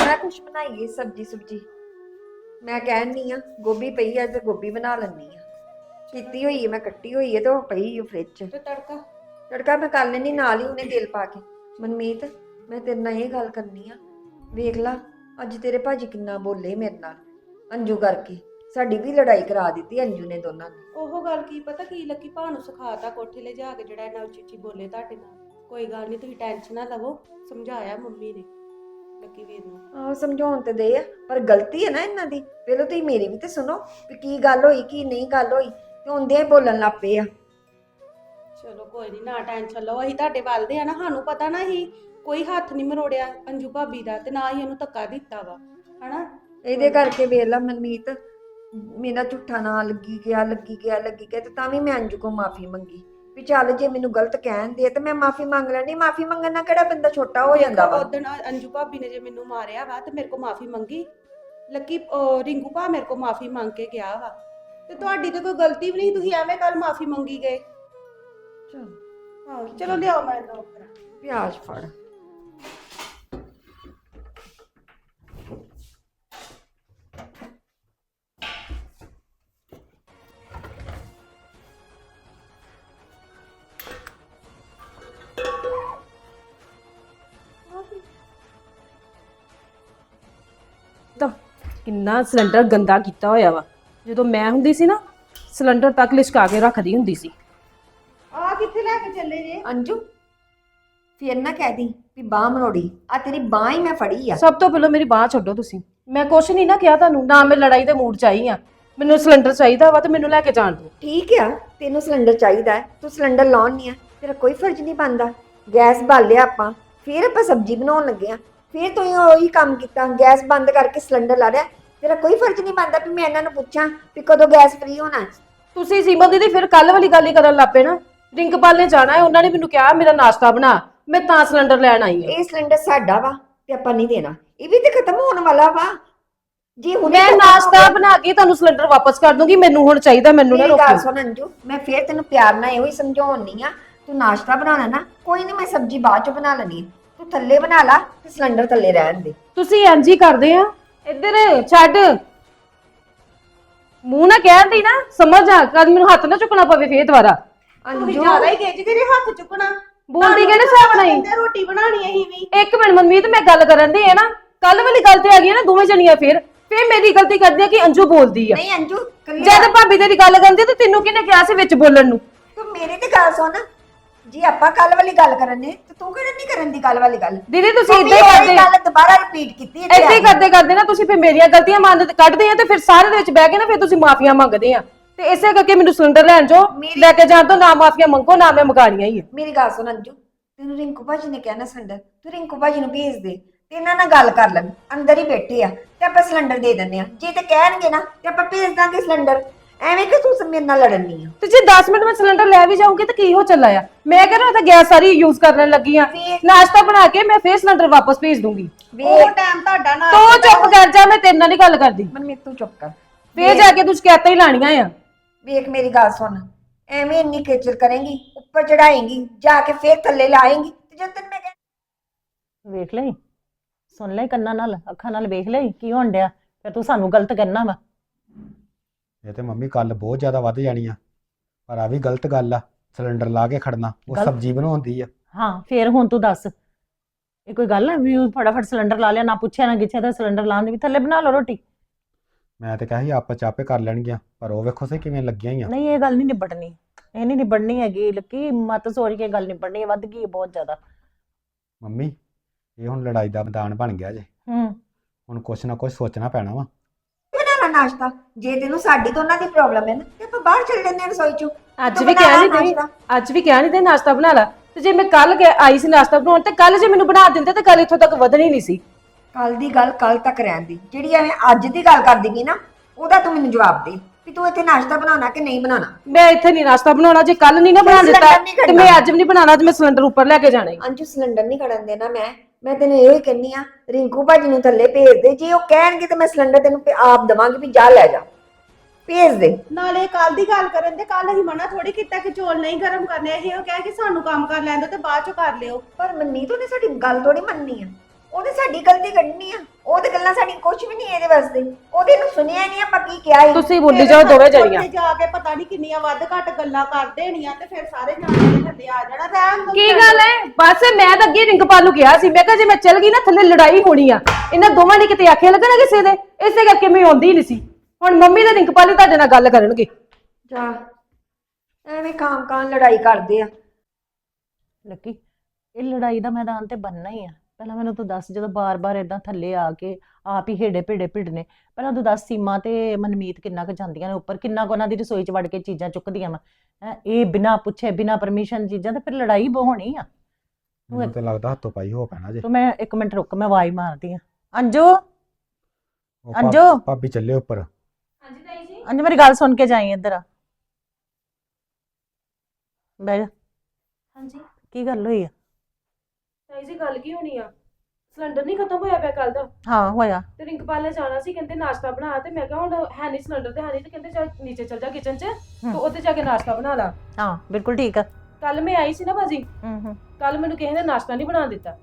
ਮੈਂ ਕੁਛ ਬਣਾਈਏ ਸਬਜੀ ਸੁਬਜੀ ਮੈਂ ਕਹਿਣੀ ਆ ਗੋਭੀ ਪਈ ਆ ਤੇ ਗੋਭੀ ਬਣਾ ਲੈਣੀ ਆ। ਕੀਤੀ ਹੋਈ ਹੈ ਮੈਂ ਕੱਟੀ ਹੋਈ ਹੈ ਤੇ ਉਹ ਪਈ ਹੈ ਫ੍ਰਿਜ 'ਚ। ਤੇ ਤੜਕਾ? ਤੜਕਾ ਮੈਂ ਕਰ ਲੈਣੀ ਨਾਲ ਹੀ ਉਹਨੇ ਤੇਲ ਪਾ ਕੇ। ਮਨਮੀਤ ਮੈਂ ਤੇਰੇ ਨਾਲ ਇਹ ਗੱਲ ਕਰਨੀ ਆ। ਵੇਖ ਲਾ ਅੱਜ ਤੇਰੇ ਭਾਜੀ ਕਿੰਨਾ ਬੋਲੇ ਮੇਰੇ ਨਾਲ ਅੰਜੂ ਕਰਕੇ। ਸਾਡੀ ਵੀ ਲੜਾਈ ਕਰਾ ਦਿੱਤੀ ਅੰਜੂ ਨੇ ਦੋਨਾਂ ਨੇ। ਉਹ ਗੱਲ ਕੀ ਪਤਾ ਕੀ ਲੱਕੀ ਭਾ ਨੂੰ ਸਿਖਾਤਾ ਕੋਠੇ ਲੈ ਜਾ ਕੇ ਜਿਹੜਾ ਇਹਨਾਂ ਉੱਚੀ ਉੱਚੀ ਬੋਲੇ ਤੁਹਾਡੇ ਨਾਲ। ਕੋਈ ਗੱਲ ਨਹੀਂ ਤੁਸੀਂ ਟੈਨਸ਼ਨ ਨਾ ਲਵੋ ਸਮਝਾਇਆ ਮੰਮੀ ਨੇ। ਲੱਕੀ ਵੀਰ ਨੂੰ। ਆਹ ਸਮਝਾਉਣ ਤੇ ਦੇ ਆ ਪਰ ਗਲਤੀ ਹੈ ਨਾ ਇਹਨਾਂ ਦੀ। ਪਹਿਲਾਂ ਤੁਸੀਂ ਮੇਰੀ ਵੀ ਤੇ ਸੁਣੋ ਵੀ ਕੀ ਗੱਲ ਹੋਈ ਕੀ ਨਹੀਂ ਗੱਲ ਹੋਈ। ਤੇ ਹੁੰਦਿਆਂ ਹੀ ਬੋਲਣ ਲੱਗ ਪਏ ਆ। ਚਲੋ ਕੋਈ ਨਹੀਂ ਨਾ ਟੈਨਸ਼ਨ ਲਓ। ਅਸੀਂ ਤੁਹਾਡੇ ਵੱਲ ਦੇ ਆ ਨਾ ਸਾਨੂੰ ਪਤਾ ਨਾ ਹੀ ਕੋਈ ਹੱਥ ਨਹੀਂ ਮਰੋੜਿਆ ਅੰਜੂ ਭਾਬੀ ਦਾ ਤੇ ਨਾ ਹੀ ਉਹਨੂੰ ਧੱਕਾ ਦਿੱਤਾ ਵਾ ਹਨਾ? ਇਹਦੇ ਕਰਕੇ ਵੇਖ ਲਾ ਮਨਮੀਤ ਮੇਰਾ ਝੂਠਾ ਨਾਂ ਲੱਗੀ ਗਿਆ ਲੱਗੀ ਗਿਆ ਲੱਗੀ ਗਿਆ ਤੇ ਤਾਂ ਵੀ ਮੈਂ ਅੰਜੂ ਕੋ ਮਾਫੀ ਮੰਗੀ। ਵੀ ਚੱਲ ਜੇ ਮੈਨੂੰ ਗਲਤ ਕਹਿੰਦੇ ਤੇ ਮੈਂ ਮਾਫੀ ਮੰਗ ਲੈਣੀ ਮਾਫੀ ਮੰਗਣ ਨਾਲ ਕਿਹੜਾ ਬੰਦਾ ਛੋਟਾ ਹੋ ਜਾਂਦਾ ਵਾ? ਉਦੋਂ ਅੰਜੂ ਭਾਬੀ ਨੇ ਜੇ ਮੈਨੂੰ ਮਾਰਿਆ ਵਾ ਤੇ ਮੇਰੇ ਕੋ ਮਾਫੀ ਮੰਗੀ ਲੱਕੀ ਉਹ ਰਿੰਕੂ ਭਾ ਮੇਰੇ ਕੋ ਮਾਫੀ ਮੰਗ ਕੇ ਗਿਆ ਵਾ। ਤੇ ਤੁਹਾਡੀ ਤਾਂ ਕੋਈ ਗਲਤੀ ਵੀ ਨਹੀਂ ਤੁਸੀਂ ਐਵੇਂ ਕੱਲ ਮਾਫੀ ਮੰਗੀ ਗਏ। ਚੱਲ, ਹਾਂ ਚਲੋ ਲਿਆਓ ਮੈਂ ਦੋ ਪਿਆਜ਼ ਫੜ। ਤਾਂ ਕਿੰਨਾ ਸਿਲੰਡਰ ਗੰਦਾ ਕੀਤਾ ਹੋਇਆ ਵਾ। ਜਦੋਂ ਮੈਂ ਹੁੰਦੀ ਸੀ ਨਾ ਸਿਲੰਡਰ ਤੱਕ ਲਿਸ਼ਕਾ ਕੇ ਰੱਖਦੀ ਹੁੰਦੀ ਸੀ। ਆ ਕਿੱਥੇ ਲੈ ਕੇ ਚੱਲੇ ਜੇ? ਅੰਜੂ ਫਿਰ ਨਾ ਕਹਿ ਦੀ ਵੀ ਬਾਹ ਮਰੋੜੀ ਆ ਤੇਰੀ ਬਾਹ ਹੀ ਮੈਂ ਫੜੀ ਆ। ਸਭ ਤੋਂ ਪਹਿਲਾਂ ਮੇਰੀ ਬਾਹ ਛੱਡੋ ਤੁਸੀਂ। ਮੈਂ ਕੁਛ ਨਹੀਂ ਨਾ ਕਿਹਾ ਤੁਹਾਨੂੰ ਨਾ ਮੈਂ ਲੜਾਈ ਦੇ ਮੂਡ ਚ ਆਈ ਆ। ਮੈਨੂੰ ਸਿਲੰਡਰ ਚਾਹੀਦਾ ਵਾ ਤੇ ਮੈਨੂੰ ਲੈ ਕੇ ਜਾਣ ਦਿਓ। ਠੀਕ ਆ ਤੈਨੂੰ ਸਿਲੰਡਰ ਚਾਹੀਦਾ ਹੈ ਤੂੰ ਸਿਲੰਡਰ ਲਾਉਣ ਨਹੀਂ ਆ ਤੇਰਾ ਕੋਈ ਫਰਜ਼ ਨਹੀਂ ਬਣਦਾ। ਗੈਸ ਬਾਲਿਆ ਆਪਾਂ ਫਿਰ ਆਪਾਂ ਸਬਜ਼ੀ ਬਣਾਉਣ ਲੱਗੇ ਆ। ਫਿਰ ਤੂੰ ਉਹੀ ਕੰਮ ਕੀਤਾ ਗੈਸ ਬੰਦ ਕਰਕੇ ਸਿਲੰਡਰ ਲਾ ਲਿਆ ਤੇਰਾ ਕੋਈ ਫਰਜ਼ ਨਹੀਂ ਬਣਦਾ ਵੀ ਮੈਂ ਇਹਨਾਂ ਨੂੰ ਪੁੱਛਾਂ ਵੀ ਕਦੋਂ ਗੈਸ ਫ੍ਰੀ ਹੋਣਾ। ਤੁਸੀਂ ਸੀਮਾ ਦੀਦੀ ਫਿਰ ਕੱਲ ਵਾਲੀ ਗੱਲ ਹੀ ਕਰਨ ਲੱਪੇ ਨਾ। ਰਿੰਕਪਾਲ ਨੇ ਜਾਣਾ ਹੈ ਉਹਨਾਂ ਨੇ ਮੈਨੂੰ ਕਿਹਾ ਮੇਰਾ ਨਾਸ਼ਤਾ ਬਣਾ ਮੈਂ ਤਾਂ ਸਿਲੰਡਰ ਲੈਣ ਆਈ ਹਾਂ। ਇਹ ਸਿਲੰਡਰ ਸਾਡਾ ਵਾ ਤੇ ਆਪਾਂ ਨਹੀਂ ਦੇਣਾ। ਇਹ ਵੀ ਤੇ ਖਤਮ ਹੋਣ ਵਾਲਾ ਵਾ। ਜੀ ਹੁਣੇ ਮੈਂ ਖਤਮ ਨਾਸ਼ਤਾ ਬਣਾ ਕੇ ਤੁਹਾਨੂੰ ਸਿਲੰਡਰ ਵਾਪਸ ਕਰ ਦੂੰਗੀ ਮੈਨੂੰ ਹੁਣ ਚਾਹੀਦਾ ਮੈਨੂੰ ਨਾ ਮੇਰੀ ਗੱਲ ਰੋਕਿਓ ਸੁਣ ਅੰਜੂ ਮੈਂ ਫੇਰ ਤੈਨੂੰ ਪਿਆਰ ਨਾਲ ਇਹੋ ਹੀ ਸਮਝਾਉਣੀ ਆ ਤੂੰ ਨਾਸ਼ਤਾ ਬਣਾਉਣਾ ਨਾ ਕੋਈ ਨਹੀਂ ਮੈਂ ਸਬਜ਼ੀ ਬਾਅਦ ਚ ਬਣਾ ਲੈਣੀ। ਤੂੰ ਥੱਲੇ ਬਣਾ ਲਾ ਤੇ ਸਿਲੰਡਰ ਥੱਲੇ ਰਹਿਣ ਦੇ। ਤੁਸੀਂ ਇੰਜ ਹੀ ਕਰਦੇ ਆ। ਇੱਧਰ ਛੱਡ। ਮੂੰਹ ਨਾ ਕਹਿੰਦੀ ਨਾ ਸਮਝ ਆ ਕਦ ਮੈਨੂੰ ਹੱਥ ਨਾ ਚੁੱਕਣਾ ਪਵੇ ਫੇਰ ਦੁਬਾਰਾ। ਤੁਸੀਂ ਅੰਜੂ ਜ਼ਿਆਦਾ ਹੀ ਗਿੱਜ ਗਏ ਜੇ ਹੱਥ ਚੁੱਕਣਾ। ਬੋਲਦੀ ਕਿਹੜੇ ਹਿਸਾਬ ਨਾਲ ਈ? ਕਹਿੰਦੇ ਰੋਟੀ ਬਣਾਣੀ ਅਸੀਂ ਵੀ। ਇੱਕ ਮਿੰਟ ਮਨਮੀਤ ਮੈਂ ਗੱਲ ਕਰਨ ਦੀ ਹੈ ਨਾ। ਕੱਲ ਵਾਲੀ ਗੱਲ ਤੇ ਆ ਗਈ ਹੈ ਨਾ ਦੋਵੇਂ ਜਣੀਆਂ ਫੇਰ। ਫੇਰ ਮੇਰੀ ਗਲਤੀ ਕਰਦੀ ਆ ਕਿ ਅੰਜੂ ਬੋਲਦੀ ਆ। ਨਹੀਂ ਅੰਜੂ ਕੱਲੀ ਜਦ ਭਾਬੀ ਤੇਰੀ ਗੱਲ ਕਰਦੀ ਤੇ ਤੈਨੂੰ ਕਿਹਨੇ ਕਿਹਾ ਸੀ ਵਿੱਚ ਬੋਲਣ ਨੂੰ? ਤੂੰ ਮੇਰੀ ਤੇ ਗੱਲ ਸੁਣ। ਜੀ ਆਪਾਂ ਕੱਲ ਵਾਲੀ ਗੱਲ ਕਰਨ ਨੇ ਤੇ ਤੂੰ ਕਿਹੜਾ ਨਹੀਂ ਕਰਨ ਦੀ ਕੱਲ ਵਾਲੀ ਗੱਲ? ਦੀਦੀ ਤੁਸੀਂ ਇਦਾਂ ਹੀ ਉਹੀ ਕਰਦੇ। ਗੱਲ ਦੁਬਾਰਾ ਰਿਪੀਟ ਕੀਤੀ ਇੱਥੇ ਏਦਾਂ ਹੀ ਆ ਕੇ। ਕਰਦੇ ਕਰਦੇ ਨਾ ਤੁਸੀਂ ਫਿਰ ਮੇਰੀਆਂ ਗਲਤੀਆਂ ਮੰਨ ਕੱਢਦੇ ਆ ਤੇ ਫਿਰ ਸਾਰੇ ਦੇ ਵਿੱਚ ਬਹਿ ਕੇ ਨਾ ਫਿਰ ਤੁਸੀਂ ਮਾਫੀਆਂ ਮੰਗਦੇ ਆ। ਤੇ ਇਸੇ ਕਰਕੇ ਮੈਨੂੰ ਸਿਲੰਡਰ ਲੈਣ ਜੋ ਮੇਰੀ- ਲੈ ਕੇ ਜਾਣ ਤੋਂ ਨਾ ਮਾਫੀਆਂ ਮੰਗੋ ਨਾ ਮੈਂ ਮਗਾਣੀਆਂ ਹੀ ਆ। ਮੇਰੀ ਗੱਲ ਸੁਣ ਅੰਜੂ ਤੈਨੂੰ ਰਿੰਕੂ ਭਾਜੀ ਨੇ ਕਿਹਾ ਨਾ ਸਿਲੰਡਰ ਤੂੰ ਰਿੰਕੂ ਭਾਜੀ ਨੂੰ ਭੇਜ ਦੇ ਤੇ ਇਹਨਾਂ ਨਾਲ ਗੱਲ ਕਰ ਲੈ ਅੰਦਰ ਹੀ ਬੈਠੇ ਆ ਤੇ ਆਪਾਂ ਸਿਲੰਡਰ ਦੇ ਦਿੰਦੇ ਆ। ਜੇ ਤੇ ਕਹਿਣਗੇ ਨਾ ਤੇ ਆਪਾਂ ਭੇਜ ਦਾਂਗੇ ਸਿਲੰਡਰ। ਐਵੇਂ ਕਿ ਤੂੰ ਮੇਰੇ ਨਾਲ ਲੜਨੀ ਆ। ਤੇ ਜੇ 10 ਮਿੰਟ ਮੈਂ ਸਿਲੰਡਰ ਲੈ ਵੀ ਜਾਊਂਗੀ ਤਾਂ ਕੀ ਹੋ ਚੱਲਾ ਆ? ਮੈਂ ਕਹਿੰਦਾ ਤਾਂ ਗੈਸ ਸਾਰੀ ਯੂਜ਼ ਕਰਨ ਲੱਗੀ ਆ। ਨਾਸ਼ਤਾ ਬਣਾ ਕੇ ਮੈਂ ਫੇਰ ਸਿਲੰਡਰ ਵਾਪਸ ਭੇਜ ਦੂੰਗੀ। ਉਹ ਵੇਖ ਟਾਈਮ ਤੁਹਾਡਾ ਨਾ ਤੂੰ ਚੁੱਪ ਕਰ ਜਾ ਮੈਂ ਤੇਰੇ ਨਾਲ ਨਹੀਂ ਗੱਲ ਕਰਦੀ। ਮਨਮੀਤ ਤੂੰ ਚੁੱਪ ਕਰ। ਫੇਰ ਜਾ ਕੇ ਤੂੰ ਸ਼ਿਕਾਇਤਾਂ ਹੀ ਲਾਣੀਆਂ ਆ। ਵੇਖ ਮੇਰੀ ਗੱਲ ਸੁਣ। ਐਵੇਂ ਇੰਨੀ ਖੇਚਲ ਕਰੇਂਗੀ ਉੱਪਰ ਚੜਾਏਂਗੀ ਜਾ ਕੇ ਫੇਰ ਥੱਲੇ ਲਾਏਂਗੀ ਤੇ ਜਦ ਤੱਕ ਮੈਂ ਕਹਿ ਵੇਖ ਲਈ। ਸੁਣ ਲਈ ਕੰਨਾਂ ਨਾਲ ਅੱਖਾਂ ਨਾਲ ਵੇਖ ਲਈ ਕੀ ਹੋਣ ਡਿਆ? ਫਿਰ ਤੂੰ ਸਾਨੂੰ ਗਲਤ ਕਹਿਣਾ ਵਾ। ਇਹ ਤੇ ਮੰਮੀ ਕੱਲ ਬਹੁਤ ਜ਼ਿਆਦਾ ਵੱਧ ਜਾਣੀ ਆ ਪਰ ਆ ਵੀ ਗਲਤ ਗੱਲ ਆ ਸਿਲੰਡਰ ਲਾ ਕੇ ਖੜਨਾ ਉਹ ਗਲਤ- ਸਬਜ਼ੀ ਬਣਾਉਂਦੀ ਆ। ਹਾਂ ਫੇਰ ਹੁਣ ਤੂੰ ਦੱਸ ਇਹ ਕੋਈ ਗੱਲ ਹੈ ਵੀ ਉਹ ਫਟਾਫਟ ਸਿਲੰਡਰ ਲਾ ਲਿਆ ਨਾ ਪੁੱਛਿਆ ਨਾ ਗਿੱਛਿਆ ਤਾਂ ਸਿਲੰਡਰ ਲਾਉਣ ਦੀ ਵੀ ਥੱਲੇ ਬਣਾ ਲਓ ਰੋਟੀ? ਮੈਂ ਤੇ ਕਿਹਾ ਸੀ ਆਪੇ ਕਰ ਲੈਣਗੀਆਂ ਪਰ ਉਹ ਵੇਖੋ ਸੇ ਕਿਵੇਂ ਲੱਗੀਆਂ ਹੀ ਆ ਨਹੀਂ ਇਹ ਗੱਲ ਨਹੀਂ ਨਿਬੜਨੀ ਇਹ ਨਹੀਂ ਨਿਬੜਨੀ ਹੈਗੀ ਲੱਕੀ ਮਤ ਸੋਚ ਕੇ ਗੱਲ ਨਿਬੜਨੀ ਹੈ ਵੱਧ ਗਈ ਹੈ ਬਹੁਤ ਜ਼ਿਆਦਾ। ਮੰਮੀ ਇਹ ਹੁਣ ਲੜਾਈ ਦਾ ਮੈਦਾਨ ਬਣ ਗਿਆ ਜੇ। ਹੂੰ। ਹੁਣ ਕੁਛ ਨਾ ਕੁਛ ਸੋਚਣਾ ਪੈਣਾ ਵਾ। ਨਾਸ਼ਤਾ। ਜੇ ਤੈਨੂੰ ਸਾਡੀ ਤੋਂ ਉਹਨਾਂ ਦੀ ਪ੍ਰੋਬਲਮ ਹੈ ਨਾ ਤੇ ਆਪਾਂ ਬਾਹਰ ਚੱਲ ਜੰਨੇ ਰਸੋਈ ਚੋਂ। ਅੱਜ ਤੂੰ ਵੀ ਬਣਾ ਕਹਿ ਲਾ ਨਹੀਂ ਨਾਸ਼ਤਾ। ਅੱਜ ਵੀ ਕਹਿ ਨਹੀਂ ਦੇ ਨਾਸ਼ਤਾ ਬਣਾ ਲਾ। ਤੇ ਜੇ ਮੈਂ ਕੱਲ ਆਈ ਸੀ ਨਾਸ਼ਤਾ ਬਣਾਉਣ ਤੇ ਕੱਲ ਜੇ ਮੈਨੂੰ ਬਣਾ ਦਿੰਦੇ ਤੇ ਕੱਲ ਇੱਥੋਂ ਤੱਕ ਵਧਣੀ ਨਹੀਂ ਸੀ। ਕੱਲ ਦੀ ਗੱਲ ਕੱਲ ਤੱਕ ਰਹਿਣ ਦੀ। ਜਿਹੜੀ ਐਵੇਂ ਅੱਜ ਦੀ ਗੱਲ ਕਰਦੀ ਗਈ ਨਾ ਉਹਦਾ ਤੂੰ ਮੈਨੂੰ ਜਵਾਬ ਦੇ ਵੀ ਤੂੰ ਇੱਥੇ ਨਾਸ਼ਤਾ ਬਣਾਉਣਾ ਕਿ ਨਹੀਂ ਬਣਾਉਣਾ? ਮੈਂ ਇੱਥੇ ਨਹੀਂ ਨਾਸ਼ਤਾ ਬਣਾਉਣਾ ਜੇ ਕੱਲ ਨਹੀਂ ਨਾ ਬਣਾ ਦਿੱਤਾ ਨਹੀਂ ਤੇ ਖੜਨਾ। ਮੈਂ ਅੱਜ ਵੀ ਨਹੀਂ ਬਣਾਉਣਾ ਤੇ ਮੈਂ ਸਿਲੰਡਰ ਉੱਪਰ ਲੈ ਕੇ ਜਾਣਾ ਈ। ਅੰਜੂ ਸਿਲੰਡਰ ਨਹੀਂ ਖੜਨ ਦੇਣਾ ਮੈਂ। ਮੈਂ ਤੈਨੂੰ ਇਹੋ ਕਹਿੰਨੀ ਆ ਰਿੰਕੂ ਭਾਜੀ ਨੂੰ ਥੱਲੇ ਭੇਜ ਦੇ ਜੇ ਉਹ ਕਹਿਣਗੇ ਤੇ ਮੈਂ ਸਿਲੰਡਰ ਤੈਨੂੰ ਆਪ ਦਵਾਂਗੀ ਵੀ ਜਾ ਲੈ ਜਾ। ਭੇਜ ਦੇ। ਨਾਲੇ ਕੱਲ ਦੀ ਗੱਲ ਕਰਨ ਦੇ ਕੱਲ ਅਸੀਂ ਮਨਾ ਥੋੜੀ ਕੀਤਾ ਕਿ ਚੌਲ ਨਹੀਂ ਗਰਮ ਕਰਨੇ ਅਸੀਂ ਉਹ ਕਹਿ ਕਿ ਸਾਨੂੰ ਕੰਮ ਕਰ ਲੈਣ ਦਿਓ ਤੇ ਬਾਅਦ ਚੋਂ ਕਰ ਲਿਓ। ਪਰ ਮਨਮੀਤ ਉਹਨੇ ਸਾਡੀ ਗੱਲ ਥੋੜੀ ਮੰਨਣੀ ਆ। ਉਹਨੇ ਸਾਡੀ ਗਲਤੀ ਕੱਢਣੀ ਆ। ਉਹ ਤੇ ਗੱਲਾਂ ਸਾਡੀ ਕੁਝ ਵੀ ਨਹੀਂ ਇਹਦੇ ਵਾਸਤੇ। ਉਹਦੇ ਨੂੰ ਸੁਣਿਆ ਨਹੀਂ ਆਪਾਂ ਕੀ ਕਿਹਾ ਸੀ। ਤੁਸੀਂ ਬੋਲੀ ਜਾਓ ਦੋਵੇਂ ਉੱਥੇ ਜਣੀਆਂ। ਜਾ ਕੇ ਪਤਾ ਨਹੀਂ ਕਿੰਨੀਆਂ ਵੱਧ ਘੱਟ ਗੱਲਾਂ ਕਰ ਦੇਣੀਆਂ ਤੇ ਫਿਰ ਸਾਰੇ ਜਾਣੇ ਥੱਲੇ ਆ ਜਾਣਾ। ਰਹਿਣ ਕੀ ਗੱਲ ਹੈ ਬਸ ਮੈਂ ਤਾਂ ਅੱਗੇ ਰਿੰਕਪਾਲ ਨੂੰ ਕਿਹਾ ਸੀ। ਮੈਂ ਕਿਹਾ ਜੇ ਮੈਂ ਚੱਲ ਗਈ ਨਾ ਥੱਲੇ ਲੜਾਈ ਹੋਣੀ ਆ। ਇਹਨਾਂ ਦੋਵਾਂ ਨੇ ਕਿਤੇ ਆਖੇ ਲੱਗਣਾ ਕਿਸੇ ਦੇ? ਇਸੇ ਕਰਕੇ ਮੈਂ ਆਉਂਦੀ ਹੀ ਨਹੀਂ ਸੀ। ਹੁਣ ਮੰਮੀ ਤੇ ਰਿੰਕਪਾਲ ਹੀ ਤੁਹਾਡੇ ਨਾਲ ਗੱਲ ਕਰਨਗੇ। ਜਾ। ਐਵੇਂ ਕਾਮ ਕਾਂ ਲੜਾਈ ਕਰਦੇ ਆ। ਲੱਕੀ ਇਹ ਲੜਾਈ ਦਾ ਮੈਦਾਨ ਤੇ ਬੰਨਣਾ ਹੀ ਆ। ਪਹਿਲਾਂ ਮੈਨੂੰ ਤੂੰ ਦੱਸ ਜਦੋਂ ਬਾਰ-ਬਾਰ ਇਦਾਂ ਥੱਲੇ ਆ ਕੇ ਆਪ ਹੀ ਹੇੜੇ ਭੇੜੇ ਭਿੜਨੇ ਪਹਿਲਾਂ ਤੂੰ ਦੱਸ ਸੀਮਾ ਤੇ ਮਨਮੀਤ ਕਿੰਨਾ ਕੁ ਜਾਂਦੀਆਂ ਨੇ ਉੱਪਰ ਕਿੰਨਾ ਕੁ ਉਹਨਾਂ ਦੀ ਰਸੋਈ 'ਚ ਵੜ ਕੇ ਚੀਜ਼ਾਂ ਚੁੱਕਦੀਆਂ ਵਾ? ਹੈ ਇਹ ਬਿਨਾ ਪੁੱਛੇ ਬਿਨਾ ਪਰਮਿਸ਼ਨ ਚੀਜ਼ਾਂ ਤੇ ਫਿਰ ਲੜਾਈ ਬਹੁ ਹੋਣੀ ਆ। ਮੈਨੂੰ ਤੇ ਲੱਗਦਾ ਹੱਥੋਂ ਪਾਈ ਹੋ ਪੈਣਾ ਜੇ। ਤੂੰ ਮੈਂ ਇੱਕ ਮਿੰਟ ਰੁਕ ਮੈਂ ਆਵਾਜ਼ ਮਾਰਦੀ ਆ। ਅੰਜੂ? ਉਹ ਅੰਜੂ? ਭਾਬੀ ਚੱਲੇ ਉੱਪਰ। ਅੰਜੂ ਮੇਰੀ ਗੱਲ ਸੁਣ ਕੇ ਜਾਈ ਇੱਧਰ ਆ। ਬਹਿ ਜਾ। ਹਾਂਜੀ। ਕੀ ਗੱਲ ਹੋਈ ਆ? ਤਾਈ ਜੀ ਗੱਲ ਕੀ ਹੋਣੀ ਆ? ਸਿਲੰਡਰ ਨਹੀਂ ਖਤਮ ਹੋਇਆ ਪਿਆ ਕੱਲ ਦਾ? ਹਾਂ ਹੋਇਆ। ਤੇ ਰਿੰਕਪਾਲ ਨੇ ਜਾਣਾ ਸੀ ਕਹਿੰਦੇ ਨਾਸ਼ਤਾ ਬਣਾ ਤੇ ਮੈਂ ਕਿਹਾ ਹੁਣ ਹੈ ਨਹੀਂ ਸਿਲੰਡਰ ਤੇ ਹੈ ਨਹੀਂ ਤੇ ਕਹਿੰਦੇ ਜਾ ਨੀਚੇ ਚੱਲ ਜਾ ਕਿਚਨ 'ਚ ਤੇ। ਉੱਥੇ ਜਾ ਕੇ ਨਾਸ਼ਤਾ ਬਣਾ ਲਾ। ਹਾਂ ਬਿਲਕੁਲ ਠੀਕ ਆ। ਕੱਲ ਮੈਂ ਆਈ ਸੀ ਨਾ ਬਾਜੀ ਹੂੰ ਹੂੰ। ਕੱਲ ਮੈਨੂੰ ਕਿਸੇ ਨੇ ਨਾਸ਼ਤਾ ਨਹੀਂ ਬਣਾ ਦਿੱਤਾ।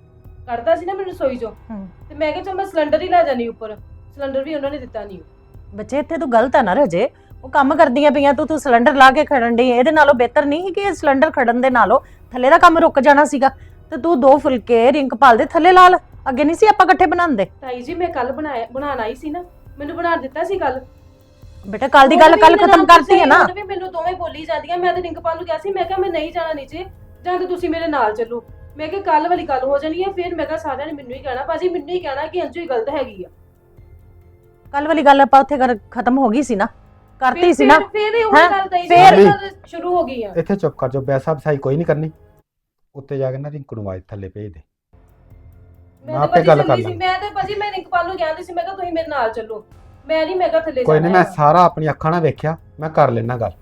ਕੱਢਦਾ ਸੀ ਨਾ ਮੈਨੂੰ ਰਸੋਈ 'ਚੋਂ। ਹੂੰ। ਤੇ ਮੈਂ ਕਿਹਾ ਚਲ ਮੈਂ ਸਿਲੰਡਰ ਹੀ ਲੈ ਜਾਨੀ ਉੱਪਰ ਸਿਲੰਡਰ ਵੀ ਉਹਨਾਂ ਨੇ ਦਿੱਤਾ ਨਹੀਂ ਬੱਚੇ ਇੱਥੇ ਤੂੰ ਗਲਤ ਆ ਨਾ ਰਜੇ। ਉਹ ਕੰਮ ਕਰਦੀਆਂ ਪਈਆਂ ਤੂੰ ਤੂੰ ਸਿਲੰਡਰ ਲਾ ਕੇ ਖੜਨ ਦੀ ਇਹਦੇ ਨਾਲੋਂ ਬਿਹਤਰ ਨਹੀਂ ਸੀ ਕਿ ਇਹ ਸਿਲੰਡਰ ਖੜਨ ਦੇ ਨਾਲੋਂ ਥੱਲੇ ਦਾ ਕੰਮ ਰੁਕ ਜਾਣਾ ਸੀਗਾ। ਤੇ ਤੂੰ ਦੋ ਫੁਲਕੇ ਰਿੰਕ ਪਾਲ ਦੇ ਥੱਲੇ ਲਾ ਲੈ ਅੱਗੇ ਨਹੀਂ ਸੀ ਆਪਾਂ ਇਕੱਠੇ ਬਣਾਉਂਦੇ? ਤਾਈ ਜੀ ਮੈਂ ਕੱਲ ਬਣਾਇਆ ਬਣਾਉਣ ਆਈ ਸੀ ਨਾ। ਮੈਨੂੰ ਬਣਾ ਦਿੱਤਾ ਸੀ ਕੱਲ ਬੇਟਾ ਕੱਲ ਦੀ ਗੱਲ ਕੱਲ ਖਤਮ ਕਰਤੀ ਹੈ ਨਾ। ਵੀ ਮੈਨੂੰ ਦੋਵੇਂ ਬੋਲੀ ਜਾਂਦੀਆਂ ਮੈਂ ਤੇ ਰਿੰਕਪਾਲ ਨੂੰ ਕਿਹਾ ਸੀ ਮੈਂ ਕਿਹਾ ਮੈਂ ਨਹੀਂ ਜਾਣਾ ਨੀਚੇ ਜਾਂ। ਤੇ ਤੁਸੀਂ ਮੇਰੇ ਨਾਲ ਚੱਲੋ। ਮੈਂ ਕਿਹਾ ਕੱਲ ਵਾਲੀ ਗੱਲ ਹੋ ਜਾਣੀ ਹੈ ਫਿਰ ਮੈਂ ਕਿਹਾ ਸਾਰਿਆਂ ਨੇ ਮੈਨੂੰ ਹੀ ਕਹਿਣਾ। ਭਾਜੀ ਮੈਨੂੰ ਹੀ ਕਹਿਣਾ ਕਿ ਅੰਜੂ ਹੀ ਗਲਤ ਹੈਗੀ ਆ। ਕੱਲ ਵਾਲੀ ਗੱਲ ਆਪਾਂ ਉੱਥੇ ਕਰ- ਖਤਮ ਹੋ ਗਈ ਸੀ ਨਾ। ਕਰਤੀ ਸੀ ਨਾ। ਫਿਰ- ਫਿਰ ਉਹ? ਗੱਲ ਤਾਈ ਜੀ ਫਿਰ- ਉਹ ਗੱਲ ਸ਼ੁਰੂ ਹੋ ਗਈ ਆ। ਇੱਥੇ ਚੁੱਪ ਕਰ ਜੋ ਬੈਸਾ ਬਸਾਈ ਕੋਈ ਨਹੀਂ ਕਰਨੀ। ਉੱਤੇ ਜਾ ਕੇ ਨਾ ਰਿੰਕੂ ਨੂੰ ਆਵਾਜ਼ ਥੱਲੇ ਭੇਜ ਦੇ। ਮੈਂ ਮੈਂ ਤਾਂ ਆਪੇ ਗੱਲ ਕਰ ਲਾਂਗੀ। ਮੈਂ ਤੇ ਭਾਜੀ ਮੈਂ ਰਿੰਕਪਾਲ ਨੂੰ ਕਹਿੰਦੀ ਸੀ ਮੈਂ ਕਿਹਾ ਤੁਸੀਂ ਮੇਰੇ ਨਾਲ ਚੱਲੋ। ਮੈਂ ਨਹੀਂ ਮੈਂ ਕਿਹਾ ਥੱਲੇ ਕੋਈ ਨਹੀਂ ਜਾਣਾ ਮੈਂ ਹੈਗਾ। ਸਾਰਾ ਆਪਣੀ ਅੱਖਾਂ ਨਾਲ ਵੇਖਿਆ ਮੈਂ ਕਰ ਲੈਣਾ ਗੱਲ।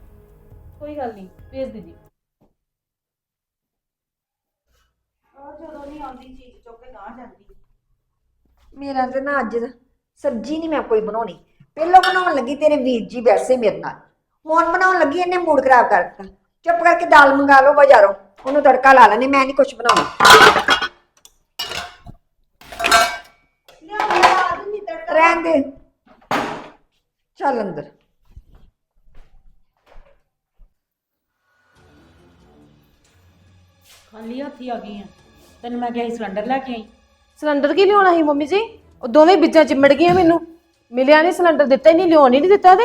ਕੋਈ ਗੱਲ ਨਹੀਂ ਭੇਜ ਦੀਦੀ। ਜਦੋਂ ਨਹੀਂ ਆਉਂਦੀ ਚੀਜ਼ ਚੁੱਕ ਕੇ ਗਾਂ ਜਾਂਦੀ। ਮੇਰਾ ਤੇ ਨਾ ਅੱਜ ਸਬਜ਼ੀ ਨਹੀਂ ਮੈਂ ਕੋਈ ਬਣਾਉਣੀ। ਪਹਿਲਾਂ ਬਣਾਉਣ ਲੱਗੀ ਤੇਰੇ ਵੀਰ ਜੀ ਵੈਸੇ ਮੇਰੇ ਨਾਲ। ਹੁਣ ਬਣਾਉਣ ਲੱਗੀ ਇਹਨੇ ਮੂਡ ਖਰਾਬ ਕਰਤਾ ਚੁੱਪ ਕਰਕੇ ਦਾਲ ਮੰਗਾ ਲਓ ਬਾਜ਼ਾਰੋਂ। ਉਹਨੂੰ ਤੜਕਾ ਲਾ ਲੈਣੇ ਮੈਂ ਨਹੀਂ ਕੁਝ ਬਣਾਉਣਾ। ਰਹਿਣ ਦੇ। ਚੱਲ ਅੰਦਰ। ਖਾਲੀ ਹੱਥੀ ਆ ਗਈ ਆ। ਤੈਨੂੰ ਮੈਂ ਕਿਹਾ ਸੀ ਸਿਲੰਡਰ ਲੈ ਕੇ ਆਈ। ਸਿਲੰਡਰ ਕੀ ਲਿਆਉਣਾ ਸੀ ਮੰਮੀ ਜੀ? ਉਹ ਦੋਵੇਂ ਬਿੱਜਾਂ ਚਿੰਮੜ ਗਈਆਂ ਮੈਨੂੰ। ਮਿਲਿਆ ਨਹੀਂ ਸਿਲੰਡਰ ਦਿੱਤਾ ਹੀ ਨਹੀਂ ਲਿਆਉਣ ਹੀ ਨਹੀਂ ਦਿੱਤਾ ਤੇ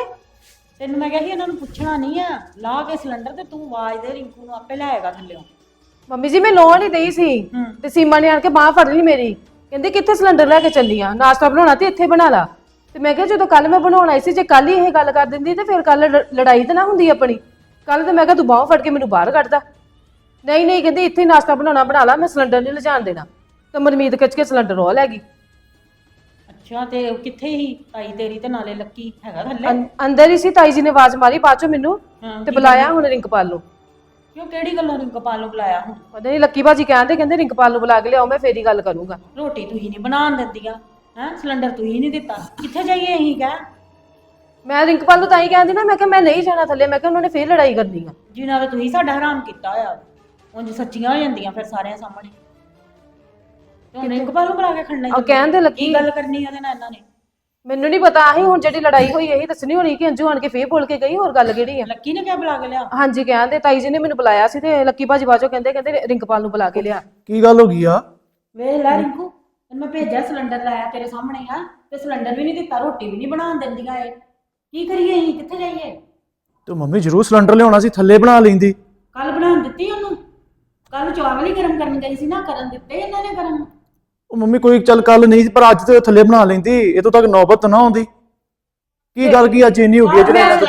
ਤੈਨੂੰ ਮੈਂ ਕਿਹਾ ਸੀ ਇਹਨਾਂ ਨੂੰ ਪੁੱਛਣਾ ਨਹੀਂ ਆ ਲਾ ਕੇ ਸਿਲੰਡਰ ਤੇ ਤੂੰ ਆਵਾਜ਼ ਦੇ ਰਿੰਕੂ ਨੂੰ ਆਪੇ ਲਾਏਗਾ ਥੱਲਿਓ ਮੰਮੀ ਜੀ ਮੈਂ ਲਾਉਣ ਹੀ ਦਈ ਸੀ। ਹੂੰ। ਤੇ ਸੀਮਾ ਨੇ ਆਣ ਕੇ ਬਾਹ ਫੜ ਲਈ ਮੇਰੀ। ਕਹਿੰਦੇ ਕਿੱਥੇ ਸਿਲੰਡਰ ਲੈ ਕੇ ਚੱਲੀ ਆ? ਨਾਸ਼ਤਾ ਬਣਾਉਣਾ ਤੇ ਇੱਥੇ ਬਣਾ ਲਾ। ਤੇ ਮੈਂ ਕਿਹਾ ਜਦੋਂ ਕੱਲ ਮੈਂ ਬਣਾਉਣ ਆਈ ਸੀ ਜੇ ਕੱਲ ਹੀ ਇਹ ਗੱਲ ਕਰ ਦਿੰਦੀ ਤੇ ਫਿਰ ਕੱਲ ਲੜਾਈ ਤਾਂ ਨਾ ਹੁੰਦੀ ਆਪਣੀ। ਕੱਲ ਤੇ ਮੈਂ ਕਿਹਾ ਤੂੰ ਬਾਹ ਫੜ ਕੇ ਮੈਨੂੰ ਬਾਹਰ ਕੱਢਦਾ। ਨਹੀਂ ਨਹੀਂ ਕਹਿੰਦੇ ਇੱਥੇ ਹੀ ਨਾਸ਼ਤਾ ਬਣਾਉਣਾ ਬਣਾ ਲਾ ਮੈਂ ਸਿਲੰਡਰ ਨਹੀਂ ਲਿਜਾਣ ਦੇਣਾ। ਤੇ ਮਨਮੀਤ ਖਿੱਚ ਕੇ ਸਿਲੰਡਰ ਉਹ ਲੈ ਗਈ। ਅੱਛਾ ਤੇ ਉਹ ਕਿੱਥੇ ਸੀ ਤਾਈ ਤੇਰੀ ਤੇ ਨਾਲੇ ਲੱਕੀ ਹੈਗਾ ਥੱਲੇ? ਅੰ- ਅੰਦਰ ਹੀ ਸੀ ਤਾਈ ਜੀ ਨੇ ਆਵਾਜ਼ ਮਾਰੀ ਬਾਅਦ ਚੋਂ ਮੈਨੂੰ ਹਾਂ, ਤੇ ਕੀ ਬੁਲਾਇਆ ਹੁਣ ਰਿੰਕਪਾਲ ਨੂੰ। ਕਿਉਂ ਕਿਹੜੀ ਗੱਲੋਂ ਰਿੰਕਪਾਲ ਨੂੰ ਬੁਲਾਇਆ ਹੁਣ? ਪਤਾ ਨਹੀਂ ਲੱਕੀ ਬਾਜੀ ਕਹਿੰਦੇ ਕਹਿੰਦੇ ਰਿੰਕਪਾਲ ਨੂੰ ਬੁਲਾ ਕੇ ਲਿਆਓ ਮੈਂ ਫੇਰ ਹੀ ਗੱਲ ਕਰੂੰਗਾ। ਰੋਟੀ ਤੁਸੀਂ ਨਹੀਂ ਬਣਾਉਣ ਦਿੰਦੀਆਂ ਹੈ? ਸਿਲੰਡਰ ਤੁਸੀਂ ਨਹੀਂ ਦਿੱਤਾ। ਕਿੱਥੇ ਜਾਈਏ ਅਸੀਂ ਕਹਿ? ਮੈਂ ਰਿੰਕਪਾਲ ਨੂੰ ਤਾਂ ਹੀ ਕਹਿੰਦੀ ਨਾ ਮੈਂ ਕਿਹਾ ਮੈਂ ਨਹੀਂ ਜਾਣਾ ਥੱਲੇ ਮੈਂ ਕਿਹਾ ਉਹਨਾਂ ਨੇ ਫੇਰ ਲੜਾਈ ਕਰਨੀ ਆ। ਜਿਨ੍ਹਾਂ ਦਾ ਤੁਸੀਂ ਸਾਡਾ ਹਰਾਮ ਕੀਤਾ ਹੋਇਆ ਉਂਝ ਸੱਚੀਆਂ ਹੋ ਜਾਂਦੀਆਂ ਫਿਰ ਸਾਰਿਆਂ ਸਾਹਮਣੇ। ਹੁਣ ਰਿੰਕਪਾਲ ਨੂੰ ਬੁਲਾ ਕੇ ਖੜਨਾ ਉਹ ਕਹਿੰਦੇ ਲੱਕੀ ਕੀ ਗੱਲ ਕਰਨੀ ਉਹਦੇ ਨਾਲ ਇਹਨਾਂ ਨੇ? ਮੈਨੂੰ ਨਹੀਂ ਪਤਾ ਆਹੀ ਹੁਣ ਜਿਹੜੀ ਲੜਾਈ ਹੋਈ ਇਹੀ ਦੱਸਣੀ ਹੋਣੀ ਕਿ ਅੰਜੂ ਆਣ ਕੇ ਫੇਰ ਬੋਲ ਕੇ ਗਈ ਹੋਰ ਗੱਲ ਕਿਹੜੀ ਆ? ਲੱਕੀ ਨੇ ਕਿਆ ਬੁਲਾ ਕੇ ਲਿਆ? ਹਾਂਜੀ ਕਹਿੰਦੇ ਤਾਈ ਜੀ ਨੇ ਮੈਨੂੰ ਬੁਲਾਇਆ ਸੀ ਤੇ ਲੱਕੀ ਬਾਜੀ ਬਾਜੋ ਕਹਿੰਦੇ ਕਹਿੰਦੇ ਰਿੰਕਪਾਲ ਨੂੰ ਬੁਲਾ ਕੇ ਲਿਆ। ਕੀ ਗੱਲ ਹੋ ਗਈ ਆ? ਵੇਖ ਲੈ ਰਿੰਕੂ ਤੈਨੂੰ ਮੈਂ ਭੇਜਿਆ ਸਿਲੰਡਰ ਲਾਇਆ ਤੇਰੇ ਸਾਹਮਣੇ ਆ ਤੇ ਸਿਲੰਡਰ ਵੀ ਨਹੀਂ ਦਿੱਤਾ ਰੋਟੀ ਵੀ ਨਹੀਂ ਬਣਾਉਣ ਦਿੰਦੀਆਂ ਇਹ। ਕੀ ਕਰੀਏ ਅਸੀਂ ਕਿੱਥੇ ਜਾਈਏ? ਤੇ ਮੰਮੀ ਜ਼ਰੂਰ ਸਿਲੰਡਰ ਲਿਆਉਣਾ ਸੀ ਥੱਲੇ ਬਣਾ ਲੈਂਦੀ। ਕੱਲ ਬਣਾਉਣ ਦਿੱਤੀ ਉਹਨੂੰ? ਕੱਲ ਚਾਵਲ ਹੀ ਗਰਮ ਕਰਨ ਗਈ ਸੀ ਨਾ ਕਰਨ ਦਿੱਤੇ ਇਹਨਾਂ ਨੇ ਗਰਮ। ਉਹ ਮੰਮੀ ਕੋਈ ਚੱਲ ਕੱਲ ਨਹੀਂ ਪਰ ਅੱਜ ਤੇ ਥੱਲੇ ਬਣਾ ਲੈਂਦੀ ਇਹ ਤੋਂ ਤੱਕ ਨੌਬਤ ਨਾ ਆਉਂਦੀ। ਕੀ ਗੱਲ ਕੀ ਅੱਜ ਇੰਨੀ ਹੋ ਗਈ ਹੈ ਜਿਹੜੇ ਇਹਨਾਂ ਤੋਂ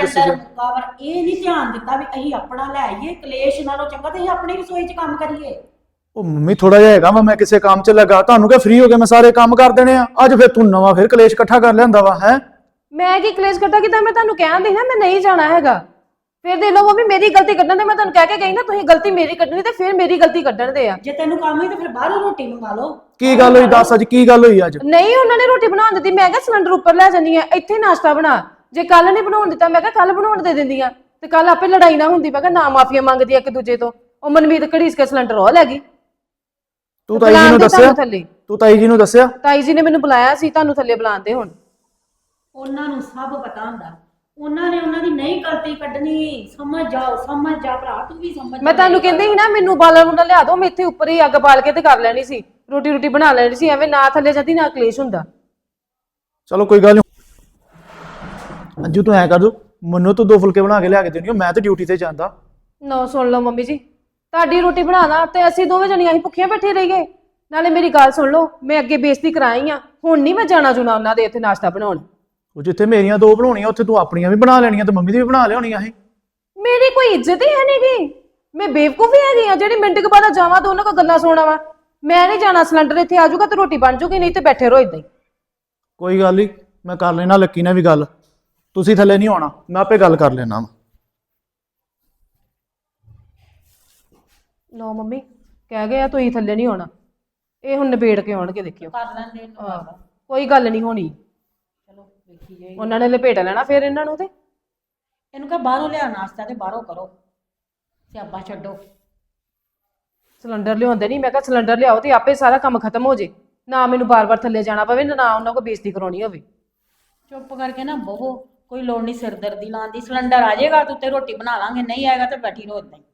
ਇਹ ਨਹੀਂ ਧਿਆਨ ਦਿੱਤਾ ਵੀ ਅਸੀਂ ਆਪਣਾ ਲੈ ਆਈਏ ਕਲੇਸ਼ ਨਾਲੋਂ ਚੰਗਾ ਤੇ ਅਸੀਂ ਆਪਣੀ ਰਸੋਈ 'ਚ ਕੰਮ ਕਰੀਏ। ਉਹ ਮੰਮੀ ਥੋੜਾ ਜਿਹਾ ਹੈਗਾ ਵਾ ਮੈਂ ਕਿਸੇ ਕੰਮ 'ਚ ਲੱਗਾ ਤੁਹਾਨੂੰ ਕਿਹਾ ਫ੍ਰੀ ਹੋ ਕੇ ਮੈਂ ਸਾਰੇ ਕੰਮ ਕਰ ਦੇਣੇ ਆ। ਅੱਜ ਫਿਰ ਤੂੰ ਨਵਾਂ ਫਿਰ ਕਲੇਸ਼ ਇਕੱਠਾ ਕਰ ਲਿਆਂਦਾ ਵਾ ਹੈ? ਮੈਂ ਕੀ ਕਲੇਸ਼ ਕਰਦਾ ਕਿਦਾਂ ਮੈਂ ਤੁਹਾਨੂੰ ਕਹਿੰਦੀ ਨਾ ਮੈਂ ਨਹੀਂ ਜਾਣਾ ਹੈਗਾ। ਫਿਰ ਦੇ ਲੋ ਮੰਮੀ ਮੇਰੀ ਗਲਤੀ ਕੱਢਣ ਦੇ ਮੈਂ ਤੁਹਾਨੂੰ ਕਹਿ ਕੇ ਗਈ ਨਾ ਤੁਸੀਂ ਗਲਤੀ ਮੇਰੀ ਕੱਢਣੀ ਤੇ ਫਿਰ ਮੇਰੀ ਗਲਤੀ ਕੱਢਣ ਦੇ ਆ। ਜੇ ਤੈਨੂੰ ਕੰਮ ਹੀ ਤਾਂ ਫਿਰ ਬਾਹਰੋਂ ਰੋਟੀ ਮੰਗਾ ਲਓ। ਕੀ ਗੱਲ ਹੋਈ? ਦੱਸ ਅੱਜ ਕੀ ਗੱਲ ਹੋਈ ਅੱਜ? ਨਹੀਂ ਉਹਨਾਂ ਨੇ ਰੋਟੀ ਬਣਾਉਣ ਦਿੱਤੀ। ਮੈਂ ਕਿਹਾ ਸਿਲੰਡਰ ਉੱਪਰ ਲੈ ਜਾਨੀ ਆ ਇੱਥੇ ਨਾਸ਼ਤਾ ਬਣਾ। ਜੇ ਕੱਲ ਨਹੀਂ ਬਣਾਉਣ ਦਿੱਤਾ ਮੈਂ ਕਿਹਾ ਕੱਲ ਬਣਾਉਣ ਦੇ ਦਿੰਦੀਆਂ ਤੇ ਕੱਲ ਆਪੇ ਲੜਾਈ ਨਾ ਹੁੰਦੀ ਮੈਂ ਕਿਹਾ ਨਾ ਮਾਫੀਆ ਮੰਗਦੀ ਆ ਇੱਕ ਦੂਜੇ ਤੋਂ। ਉਹ ਮਨਮੀਤ ਘੜੀਸ ਕੇ ਸਿਲੰਡਰ ਉਹ ਲੈ ਗਈ। ਤੂੰ ਤਾਈ ਜੀ ਨੂੰ ਦੱਸਿਆ? ਤੁਹਾਨੂੰ ਥੱਲੇ। ਤੂੰ ਤਾਈ ਜੀ ਨੂੰ ਦੱਸਿਆ? ਤਾਈ ਜੀ ਨੇ ਮੈਨੂੰ ਬੁਲਾਇਆ ਸੀ ਤੁਹਾਨੂੰ ਥੱਲੇ ਬੁਲਾਉਂਦੇ ਹੁਣ। ਉਹਨਾਂ ਨੂੰ ਸਭ ਪਤਾ ਹੁੰਦਾ। ਉਹਨਾਂ ਨੇ ਉਹਨਾਂ ਦੀ ਨਹੀਂ ਗਲਤੀ ਕੱਢਣੀ। ਸਮਝ ਜਾਓ ਸਮਝ ਜਾ ਭਰਾ ਤੂੰ ਵੀ ਸਮਝ ਮੈਂ ਤੁਹਾਨੂੰ ਕਹਿੰਦੀ ਸੀ ਨਾ ਮੈਨੂੰ ਬਾਲਣ ਬੁੰਡਾ ਲਿਆ ਦਿਓ ਮੈਂ ਇੱਥੇ ਉੱਪਰ ਹੀ ਅੱਗ ਬਾਲ ਕੇ ਤੇ ਕਰ ਲੈਣੀ ਸੀ। ਰੋਟੀ ਰੋਟੀ ਬਣਾ ਲੈਣੀ ਸੀ ਐਵੇਂ ਨਾ ਥੱਲੇ ਜਾਂਦੀ ਨਾ ਕਲੇਸ਼ ਹੁੰਦਾ। ਚਲੋ ਕੋਈ ਗੱਲ ਨਹੀਂ ਅੰਜੂ ਤੂੰ ਐ ਕਰ ਦੋ ਮੈਨੂੰ ਤੂੰ ਦੋ ਫੁਲਕੇ ਬਣਾ ਕੇ ਲਿਆ ਕੇ ਦੇਣੀ ਮੈਂ ਤੇ ਡਿਊਟੀ ਤੇ ਜਾਂਦਾ। ਨਾ ਸੁਣ ਲਓ ਮੰਮੀ ਜੀ ਤੁਹਾਡੀ ਰੋਟੀ ਬਣਾਣਾ ਤੇ ਅਸੀਂ ਦੋਵੇਂ ਜਣੀਆਂ ਹੀ ਭੁੱਖੀਆਂ ਬੈਠੇ ਰਹੀਏ। ਨਾਲੇ ਮੇਰੀ ਗੱਲ ਸੁਣ ਲਓ ਮੈਂ ਅੱਗੇ ਬੇਇੱਜ਼ਤੀ ਕਰਾਈ ਆ ਹੁਣ ਨਹੀਂ ਮੈਂ ਜਾਣਾ ਜੁਣਾ ਉਹਨਾਂ ਦੇ ਇੱਥੇ ਨਾਸ਼ਤਾ ਬਣਾਉਣ। ਉਹ ਜਿੱਥੇ ਮੇਰੀਆਂ ਦੋ ਬਣਾਉਣੀਆਂ ਉੱਥੇ ਤੂੰ ਆਪਣੀਆਂ ਵੀ ਬਣਾ ਲੈਣੀਆਂ ਤੇ ਮੰਮੀ ਦੀ ਵੀ ਬਣਾ ਲਿਆਉਣੀਆਂ ਸੀ। ਮੇਰੀ ਕੋਈ ਇੱਜ਼ਤ ਹੀ ਹੈ ਨਹੀਂਗੀ ਮੈਂ ਬੇਵਕੂਫੀ ਹੈਗੀ ਆ ਜਿਹੜੀ ਮਿੰਟ ਕੁ ਬਾਅਦ ਜਾਵਾਂ ਤੇ ਉਹਨਾਂ ਕੋਲ ਗੱਲਾਂ ਸੁਣਾ ਵਾ ਮੈਂ ਨਹੀਂ ਜਾਣਾ ਸਿਲੰਡਰ ਇੱਥੇ ਆ ਜਾਊਗਾ ਤੇ ਰੋਟੀ ਬਣ ਜੂਗੀ ਨਹੀਂ ਤੇ ਬੈਠੇ ਰਹੋ ਇਦਾਂ ਹੀ। ਕੋਈ ਗੱਲ ਨਹੀਂ ਮੈਂ ਕਰ ਲੈਣਾ ਲੱਕੀ ਨਾਲ ਵੀ ਗੱਲ। ਤੁਸੀਂ ਥੱਲੇ ਨਹੀਂ ਆਉਣਾ ਮੈਂ ਆਪੇ ਗੱਲ ਕਰ ਲੈਣਾ ਵਾ। ਲਓ ਮੰਮੀ ਕਹਿ ਗਏ ਆ ਤੁਸੀਂ ਥੱਲੇ ਨਹੀਂ ਆਉਣਾ। ਇਹ ਹੁਣ ਨਿਬੇੜ ਕੇ ਆਉਣਗੇ ਦੇਖਿਓ। ਕਰ ਲੈਂਦੇ। ਕੋਈ ਗੱਲ ਨਹੀਂ ਹੋਣੀ। ਜਾਏਗੀ ਉਹਨਾਂ ਨੇ ਲਪੇਟ ਲੈਣਾ ਫਿਰ ਇਹਨਾਂ ਨੂੰ ਤੇ? ਇਹਨੂੰ ਕਹ ਬਾਹਰੋਂ ਲਿਆ ਨਾਸ਼ਤਾ ਤੇ ਬਾਹਰੋਂ ਕਰੋ। ਸਿਆਪਾ ਛੱਡੋ। ਸਿਲੰਡਰ ਲਿਆਉਂਦੇ ਨਹੀਂ। ਮੈਂ ਕਿਹਾ ਸਿਲੰਡਰ ਲਿਆਓ ਤੇ ਆਪੇ ਸਾਰਾ ਕੰਮ ਖਤਮ ਹੋ ਜੇ। ਨਾ ਮੈਨੂੰ ਬਾਰ-ਬਾਰ ਥੱਲੇ ਜਾਣਾ ਪਵੇ ਨਾ ਉਹਨਾਂ ਕੋ ਬੇਇੱਜ਼ਤੀ ਕਰਾਉਣੀ ਹੋਵੇ। ਚੁੱਪ ਕਰਕੇ ਨਾ ਬਹੋ। ਕੋਈ ਲੋੜ ਨਹੀਂ ਸਿਰਦਰਦੀ ਲਾਉਣ ਦੀ। ਸਿਲੰਡਰ ਆ ਜਾਏਗਾ ਤੂੰ ਤੇ ਰੋਟੀ ਬਣਾ ਲਾਂਗੇ। ਨਹੀਂ ਆਏਗਾ ਤੇ ਬੈਠੀ ਰਹੋ ਏਦਾਂ ਹੀ।